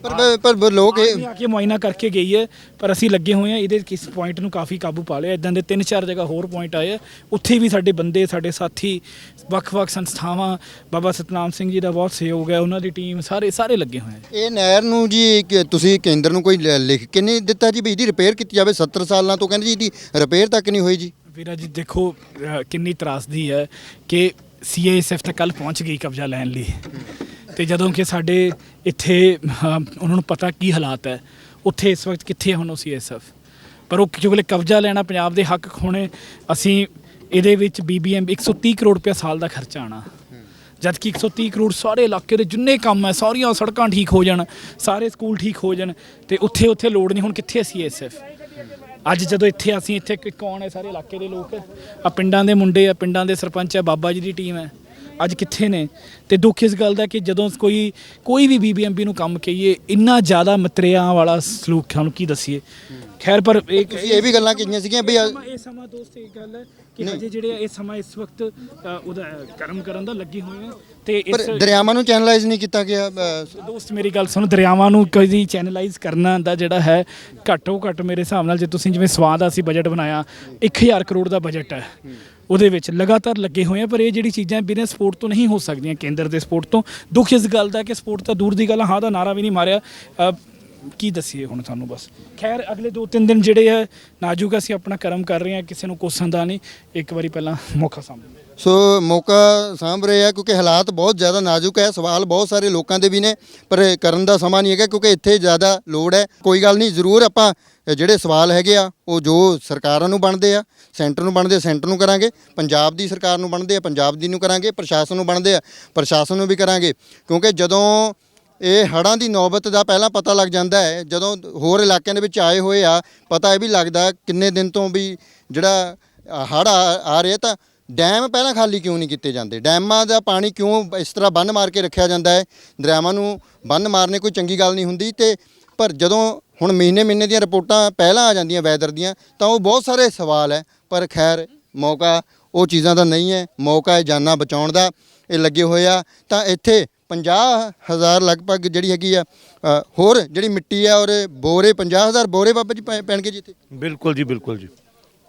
ਪਰ ਪਰ- ਲੋਕ ਇਹ ਆ ਕੇ ਮੁਆਇਨਾ ਕਰਕੇ ਗਈ ਹੈ ਪਰ ਅਸੀਂ ਲੱਗੇ ਹੋਏ ਆ। ਇਹਦੇ ਕਿਸ ਪੁਆਇੰਟ ਨੂੰ ਕਾਫੀ ਕਾਬੂ ਪਾ ਲਿਆ। ਇਦਾਂ ਦੇ ਤਿੰਨ ਚਾਰ ਜਗ੍ਹਾ ਹੋਰ ਪੁਆਇੰਟ ਆਏ ਆ। ਉੱਥੇ ਵੀ ਸਾਡੇ ਬੰਦੇ ਸਾਡੇ ਸਾਥੀ ਵੱਖ-ਵੱਖ ਸੰਸਥਾਵਾਂ ਬਾਬਾ ਸਤਨਾਮ ਸਿੰਘ ਜੀ ਦਾ ਬਹੁਤ ਸਹਿਯੋਗ ਹੈ। ਉਹਨਾਂ ਦੀ ਟੀਮ ਸਾਰੇ ਸਾਰੇ ਲੱਗੇ ਹੋਏ ਆ। ਇਹ ਨਹਿਰ ਨੂੰ ਜੀ ਤੁਸੀਂ ਕੇਂਦਰ ਨੂੰ ਕੋਈ ਲਿਖ ਕੇ ਨਹੀਂ ਦਿੱਤਾ ਜੀ ਵੀ ਇਹਦੀ ਰਿਪੇਅਰ ਕੀਤੀ ਜਾਵੇ। 70 ਸਾਲਾਂ ਤੋਂ ਕਹਿੰਦੇ ਜੀ ਇਹਦੀ ਰਿਪੇਅਰ ਤੱਕ ਨਹੀਂ ਹੋਈ ਜੀ। ਵੀਰਾ ਜੀ ਦੇਖੋ ਅਹ ਕਿੰਨੀ ਤਰਾਸਦੀ ਹੈ ਕਿ ਸੀਆਈਐਸਐਫ ਤਾਂ ਕੱਲ ਪਹੁੰਚ ਗਈ ਕਬਜ਼ਾ ਲੈਣ ਲਈ। ਤੇ ਜਦੋਂ ਕਿ ਸਾਡੇ ਇੱਥੇ ਅਹ, ਉਹਨਾਂ ਨੂੰ ਪਤਾ ਕੀ ਹਾਲਾਤ ਹੈ ਉੱਥੇ ਇਸ ਵਕਤ ਕਿੱਥੇ ਹੈ ਹੁਣ ਉਹ ਸੀਆਈਐਸਐਫ ਪਰ ਉਹ ਕਿਉਂਕਿ ਕਬਜ਼ਾ ਲੈਣਾ ਪੰਜਾਬ ਦੇ ਹੱਕ ਖੋਣੇ ਅਸੀਂ ਇਹਦੇ ਵਿੱਚ ਬੀਬੀਐਮ 130 ਕਰੋੜ ਰੁਪਇਆ ਸਾਲ ਦਾ ਖਰਚਾ ਆਣਾ ਜਦ ਕਿ 130 ਕਰੋੜ ਸਾਰੇ ਇਲਾਕੇ ਦੇ ਜਿੰਨੇ ਕੰਮ ਹੈ ਸਾਰੀਆਂ ਸੜਕਾਂ ਠੀਕ ਹੋ ਜਾਣ ਸਾਰੇ ਸਕੂਲ ਠੀਕ ਹੋ ਜਾਣ ਤੇ ਉੱਥੇ ਉੱਥੇ ਲੋੜ ਨਹੀਂ ਹੁਣ ਕਿੱਥੇ ਸੀ ਸੀਐਸਐਫ ਅੱਜ ਜਦੋਂ ਇੱਥੇ ਅਸੀਂ ਇੱਥੇ ਕ- ਕੌਣ ਹੈ ਸਾਰੇ ਇਲਾਕੇ ਦੇ ਲੋਕ? ਆ ਪਿੰਡਾਂ ਦੇ ਮੁੰਡੇ ਆ ਪਿੰਡਾਂ ਦੇ ਸਰਪੰਚ ਆ ਬਾਬਾ ਜੀ ਦੀ ਟੀਮ ਹੈ ਅੱਜ ਕਿੱਥੇ ਨੇ? ਤੇ ਦੁੱਖ ਇਸ ਗੱਲ ਦਾ ਕਿ ਜਦੋਂ ਕੋਈ ਕੋਈ ਵੀ ਬੀਬੀਐਮਪੀ ਨੂੰ ਕੰਮ ਕਹੀਏ ਇੰਨਾ ਜ਼ਿਆਦਾ ਮਤਰਿਆਂ ਵਾਲਾ ਸਲੂਕ ਸਾਨੂੰ ਕੀ ਦਸੀਏ? ਖੈਰ ਪਰ ਇਹ ਤੁਸੀਂ ਇਹ ਵੀ ਗੱਲਾਂ ਕਹੀਆਂ ਸੀਗੀਆਂ ਵੀ ਇਹ ਸਮਾਂ ਦੋਸਤ ਇਹ ਗੱਲ ਹੈ ਕਿ ਹਜੇ ਜਿਹੜੇ ਇਹ ਸਮਾਂ ਇਸ ਵਕਤ ਅ, ਉਹਦਾ ਕਰਮ ਕਰਨ ਦਾ ਲੱਗੇ ਹੋਏ ਆ ਤੇ ਪਰ ਇਸ ਦਰਿਆਵਾਂ ਨੂੰ ਚੈਨਲਾਈਜ਼ ਨਹੀਂ ਕੀਤਾ ਗਿਆ ਅ, ਦੋਸਤ ਮੇਰੀ ਗੱਲ ਸੁਣ ਦਰਿਆਵਾਂ ਨੂੰ ਕਦੀ ਚੈਨਲਾਈਜ਼ ਕਰਨਾ ਦਾ ਜਿਹੜਾ ਹੈ ਘੱਟੋ ਘੱਟ ਮੇਰੇ ਹਿਸਾਬ ਨਾਲ ਜੇ ਤੁਸੀਂ ਜਿਵੇਂ ਸਵਾਦ ਅਸੀਂ ਬਜਟ ਬਣਾਇਆ 1000 ਕਰੋੜ ਦਾ ਬਜਟ ਹੈ। ਉਹਦੇ ਵਿੱਚ ਲਗਾਤਾਰ ਲੱਗੇ ਹੋਏ ਆ ਪਰ ਇਹ ਜਿਹੜੀ ਚੀਜ਼ਾਂ ਬਿਨਾਂ ਸਪੋਰਟ ਤੋਂ ਨਹੀਂ ਹੋ ਸਕਦੀਆਂ ਕੇਂਦਰ ਦੇ ਸਪੋਰਟ ਤੋਂ। ਦੁੱਖ ਇਸ ਗੱਲ ਦਾ ਕਿ ਸਪੋਰਟ ਤਾਂ ਦੂਰ ਦੀ ਗੱਲ ਆ, ਹਾਂ ਦਾ ਨਾਰਾ ਵੀ ਨਹੀਂ ਮਾਰਿਆ। ਅ, ਕੀ ਦਸੀਏ ਹੁਣ ਤੁਹਾਨੂੰ ਬਸ? ਖੈਰ, ਅਗਲੇ 2-3 ਦਿਨ ਜਿਹੜੇ ਆ, ਨਾਜ਼ੁਕ ਅਸੀਂ ਆਪਣਾ ਕਰਮ ਕਰ ਰਹੇ ਹਾਂ, ਕਿਸੇ ਨੂੰ ਕੋਸਣ ਦਾ ਨਹੀਂ। ਇੱਕ ਵਾਰੀ ਪਹਿਲਾਂ ਮੌਕਾ ਸਾਹਮਣੇ। ਸੋ ਮੌਕਾ ਸਾਂਭ ਰਹੇ ਆ, ਕਿਉਂਕਿ ਹਾਲਾਤ ਬਹੁਤ ਜ਼ਿਆਦਾ ਨਾਜ਼ੁਕ ਹੈ। ਸਵਾਲ ਬਹੁਤ ਸਾਰੇ ਲੋਕਾਂ ਦੇ ਵੀ ਨੇ, ਪਰ ਕਰਨ ਦਾ ਸਮਾਂ ਨਹੀਂ ਹੈਗਾ, ਕਿਉਂਕਿ ਇੱਥੇ ਜ਼ਿਆਦਾ ਲੋੜ ਹੈ। ਕੋਈ ਗੱਲ ਨਹੀਂ, ਜ਼ਰੂਰ ਆਪਾਂ ਜਿਹੜੇ ਸਵਾਲ ਹੈਗੇ ਆ, ਉਹ ਜੋ ਸਰਕਾਰਾਂ ਨੂੰ ਬਣਦੇ ਆ, ਸੈਂਟਰ ਨੂੰ ਬਣਦੇ ਸੈਂਟਰ ਨੂੰ ਕਰਾਂਗੇ। ਪੰਜਾਬ ਦੀ ਸਰਕਾਰ ਨੂੰ ਬਣਦੇ ਆ, ਪੰਜਾਬ ਦੀ ਨੂੰ ਕਰਾਂਗੇ, ਪ੍ਰਸ਼ਾਸਨ ਨੂੰ ਬਣਦੇ ਆ, ਪ੍ਰਸ਼ਾਸਨ ਨੂੰ ਵੀ ਕਰਾਂਗੇ। ਕਿਉਂਕਿ ਜਦੋਂ ਇਹ ਹੜ੍ਹਾਂ ਦੀ ਨੌਬਤ ਦਾ ਪਹਿਲਾਂ ਪਤਾ ਲੱਗ ਜਾਂਦਾ ਹੈ। ਜਦੋਂ ਹੋਰ ਇਲਾਕਿਆਂ ਦੇ ਵਿੱਚ ਆਏ ਹੋਏ ਆ, ਪਤਾ ਇਹ ਵੀ ਲੱਗਦਾ ਕਿੰਨੇ ਦਿਨ ਤੋਂ ਵੀ ਜਿਹੜਾ ਹੜ੍ਹ ਆ ਆ ਰਿਹਾ ਤਾਂ ਡੈਮ ਪਹਿਲਾਂ ਖਾਲੀ ਕਿਉਂ ਨਹੀਂ ਕੀਤੇ ਜਾਂਦੇ? ਡੈਮਾਂ ਦਾ ਪਾਣੀ ਕਿਉਂ ਇਸ ਤਰ੍ਹਾਂ ਬੰਨ ਮਾਰ ਕੇ ਰੱਖਿਆ ਜਾਂਦਾ ਹੈ? ਦਰਿਆਵਾਂ ਨੂੰ ਬੰਨ ਮਾਰਨੇ ਕੋਈ ਚੰਗੀ ਗੱਲ ਨਹੀਂ ਹੁੰਦੀ ਤੇ ਪਰ ਜਦੋਂ ਹੁਣ ਮਹੀਨੇ ਮਹੀਨੇ ਦੀਆਂ ਰਿਪੋਰਟਾਂ ਪਹਿਲਾਂ ਆ ਜਾਂਦੀਆਂ ਵੈਦਰ ਦੀਆਂ, ਤਾਂ ਉਹ ਬਹੁਤ ਸਾਰੇ ਸਵਾਲ ਹੈ। ਪਰ ਖੈਰ, ਮੌਕਾ ਉਹ ਚੀਜ਼ਾਂ ਦਾ ਨਹੀਂ ਹੈ। ਮੌਕਾ ਹੈ ਜਾਨਾਂ ਬਚਾਉਣ ਦਾ। ਇਹ ਲੱਗੇ ਹੋਏ ਆ, ਤਾਂ ਇੱਥੇ 50000 ਲਗਭਗ ਜਿਹੜੀ ਹੈਗੀ ਆ ਅ, ਹੋਰ ਜਿਹੜੀ ਮਿੱਟੀ ਆ ਔਰ ਬੋਰੇ 50000 ਬੋਰੇ ਬਾਬਾ ਜੀ ਪੈ- ਪੈਣਗੇ ਜੀ ਇੱਥੇ? ਬਿਲਕੁਲ ਜੀ ਬਿਲਕੁਲ ਜੀ।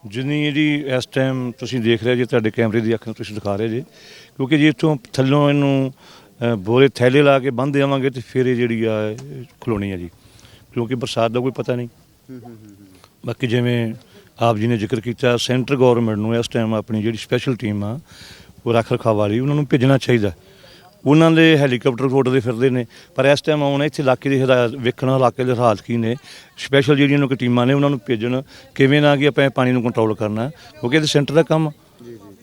ਜਿੰਨੀ ਇਹਦੀ ਇਸ ਟਾਈਮ ਤੁਸੀਂ ਦੇਖ ਰਹੇ ਜੀ ਤੁਹਾਡੇ ਕੈਮਰੇ ਦੀ ਅੱਖ ਤੁਸੀਂ ਦਿਖਾ ਰਹੇ ਜੀ ਕਿਉਂਕਿ ਜੇ ਇੱਥੋਂ ਥੱਲੋਂ ਇਹਨੂੰ ਅ, ਬੋਰੇ ਥੈਲੇ ਲਾ ਕੇ ਬੰਨ੍ਹ ਦੇਵਾਂਗੇ ਤੇ ਫਿਰ ਇਹ ਜਿਹੜੀ ਆ ਇਹ ਖਲੋਣੀ ਆ ਜੀ। ਕਿਉਂਕਿ ਬਰਸਾਤ ਦਾ ਕੋਈ ਪਤਾ ਨਹੀਂ। ਬਾਕੀ ਜਿਵੇਂ ਆਪ ਜੀ ਨੇ ਜ਼ਿਕਰ ਕੀਤਾ ਸੈਂਟਰ ਗਵਰਨਮੈਂਟ ਨੂੰ ਇਸ ਟਾਈਮ ਆਪਣੀ ਜਿਹੜੀ ਸਪੈਸ਼ਲ ਟੀਮ ਆ ਉਹ ਰੱਖ ਰਖਾਵ ਵਾਲੀ ਉਹਨਾਂ ਨੂੰ ਭੇਜਣਾ ਚਾਹੀਦਾ। ਉਹਨਾਂ ਦੇ ਹੈਲੀਕਾਪਟਰ ਉੱਡਦੇ ਫਿਰਦੇ ਨੇ, ਪਰ ਇਸ ਟਾਈਮ ਆਉਣ ਇੱਥੇ ਇਲਾਕੇ ਦੀ ਹਦਾਇਤ ਵੇਖਣ ਇਲਾਕੇ ਦੇ ਹਾਲਾਤ ਕੀ ਨੇ ਸਪੈਸ਼ਲ ਜਿਹੜੀਆਂ ਨੂੰ ਟੀਮਾਂ ਨੇ ਉਹਨਾਂ ਨੂੰ ਭੇਜਣ, ਕਿਵੇਂ ਨਾ ਕਿ ਆਪਾਂ ਇਹ ਪਾਣੀ ਨੂੰ ਕੰਟਰੋਲ ਕਰਨਾ, ਕਿਉਂਕਿ ਇਹ ਸੈਂਟਰ ਦਾ ਕੰਮ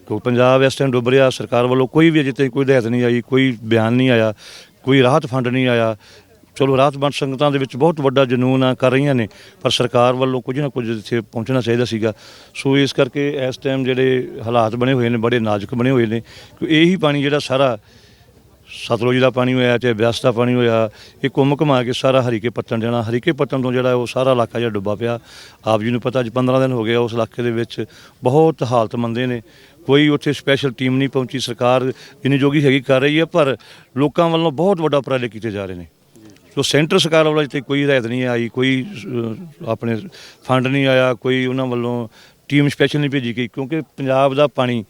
ਕਿਉਂਕਿ ਪੰਜਾਬ ਇਸ ਟਾਈਮ ਡੁੱਬ ਰਿਹਾ, ਸਰਕਾਰ ਵੱਲੋਂ ਕੋਈ ਵੀ ਅਜੇ ਤੱਕ ਕੋਈ ਹਦਾਇਤ ਨਹੀਂ ਆਈ, ਕੋਈ ਬਿਆਨ ਨਹੀਂ ਆਇਆ, ਕੋਈ ਰਾਹਤ ਫੰਡ ਨਹੀਂ ਆਇਆ। ਚਲੋ ਰਾਹਤ ਫੰਡ ਸੰਗਤਾਂ ਦੇ ਵਿੱਚ ਬਹੁਤ ਵੱਡਾ ਜਨੂਨ ਆ, ਕਰ ਰਹੀਆਂ ਨੇ, ਪਰ ਸਰਕਾਰ ਵੱਲੋਂ ਕੁਝ ਨਾ ਕੁਝ ਇੱਥੇ ਪਹੁੰਚਣਾ ਚਾਹੀਦਾ ਸੀਗਾ। ਸੋ ਇਸ ਕਰਕੇ ਇਸ ਟਾਈਮ ਜਿਹੜੇ ਹਾਲਾਤ ਬਣੇ ਹੋਏ ਨੇ, ਬੜੇ ਨਾਜ਼ੁਕ ਬਣੇ ਹੋਏ ਨੇ, ਕਿ ਇਹੀ ਪਾਣੀ ਜਿਹੜਾ ਸਾਰਾ ਸਤਲੁਜ ਦਾ ਪਾਣੀ ਹੋਇਆ, ਚਾਹੇ ਬਿਆਸ ਦਾ ਪਾਣੀ ਹੋਇਆ, ਇਹ ਘੁੰਮ ਘੁਮਾ ਕੇ ਸਾਰਾ ਹਰੀਕੇ ਪੱਤਣ ਜਾਣਾ। ਹਰੀਕੇ ਪੱਤਣ ਤੋਂ ਜਿਹੜਾ ਉਹ ਸਾਰਾ ਇਲਾਕਾ ਜਿਹੜਾ ਡੁੱਬਾ ਪਿਆ। ਆਪ ਜੀ ਨੂੰ ਪਤਾ, ਅੱਜ 15 ਦਿਨ ਹੋ ਗਏ ਉਸ ਇਲਾਕੇ ਦੇ ਵਿੱਚ। ਬਹੁਤ ਹਾਲਤ ਮੰਦੇ ਨੇ। ਕੋਈ ਉੱਥੇ ਸਪੈਸ਼ਲ ਟੀਮ ਨਹੀਂ ਪਹੁੰਚੀ। ਸਰਕਾਰ ਜਿੰਨੀ ਜੋਗੀ ਹੈਗੀ ਕਰ ਰਹੀ ਹੈ, ਪਰ ਲੋਕਾਂ ਵੱਲੋਂ ਬਹੁਤ ਵੱਡਾ ਉਪਰਾਲੇ ਕੀਤੇ ਜਾ ਰਹੇ ਨੇ। ਸੋ ਸੈਂਟਰ ਸਰਕਾਰ ਵੱਲੋਂ ਅਜੇ ਕੋਈ ਹਦਾਇਤ ਨਹੀਂ ਆਈ, ਕੋਈ ਆਪਣੇ ਫੰਡ ਨਹੀਂ ਆਇਆ, ਕੋਈ ਉਹਨਾਂ ਵੱਲੋਂ ਟੀਮ ਸਪੈਸ਼ਲ ਨਹੀਂ ਭੇਜੀ ਗਈ, ਕਿਉਂਕਿ ਪੰਜਾਬ ਦਾ ਪਾਣੀ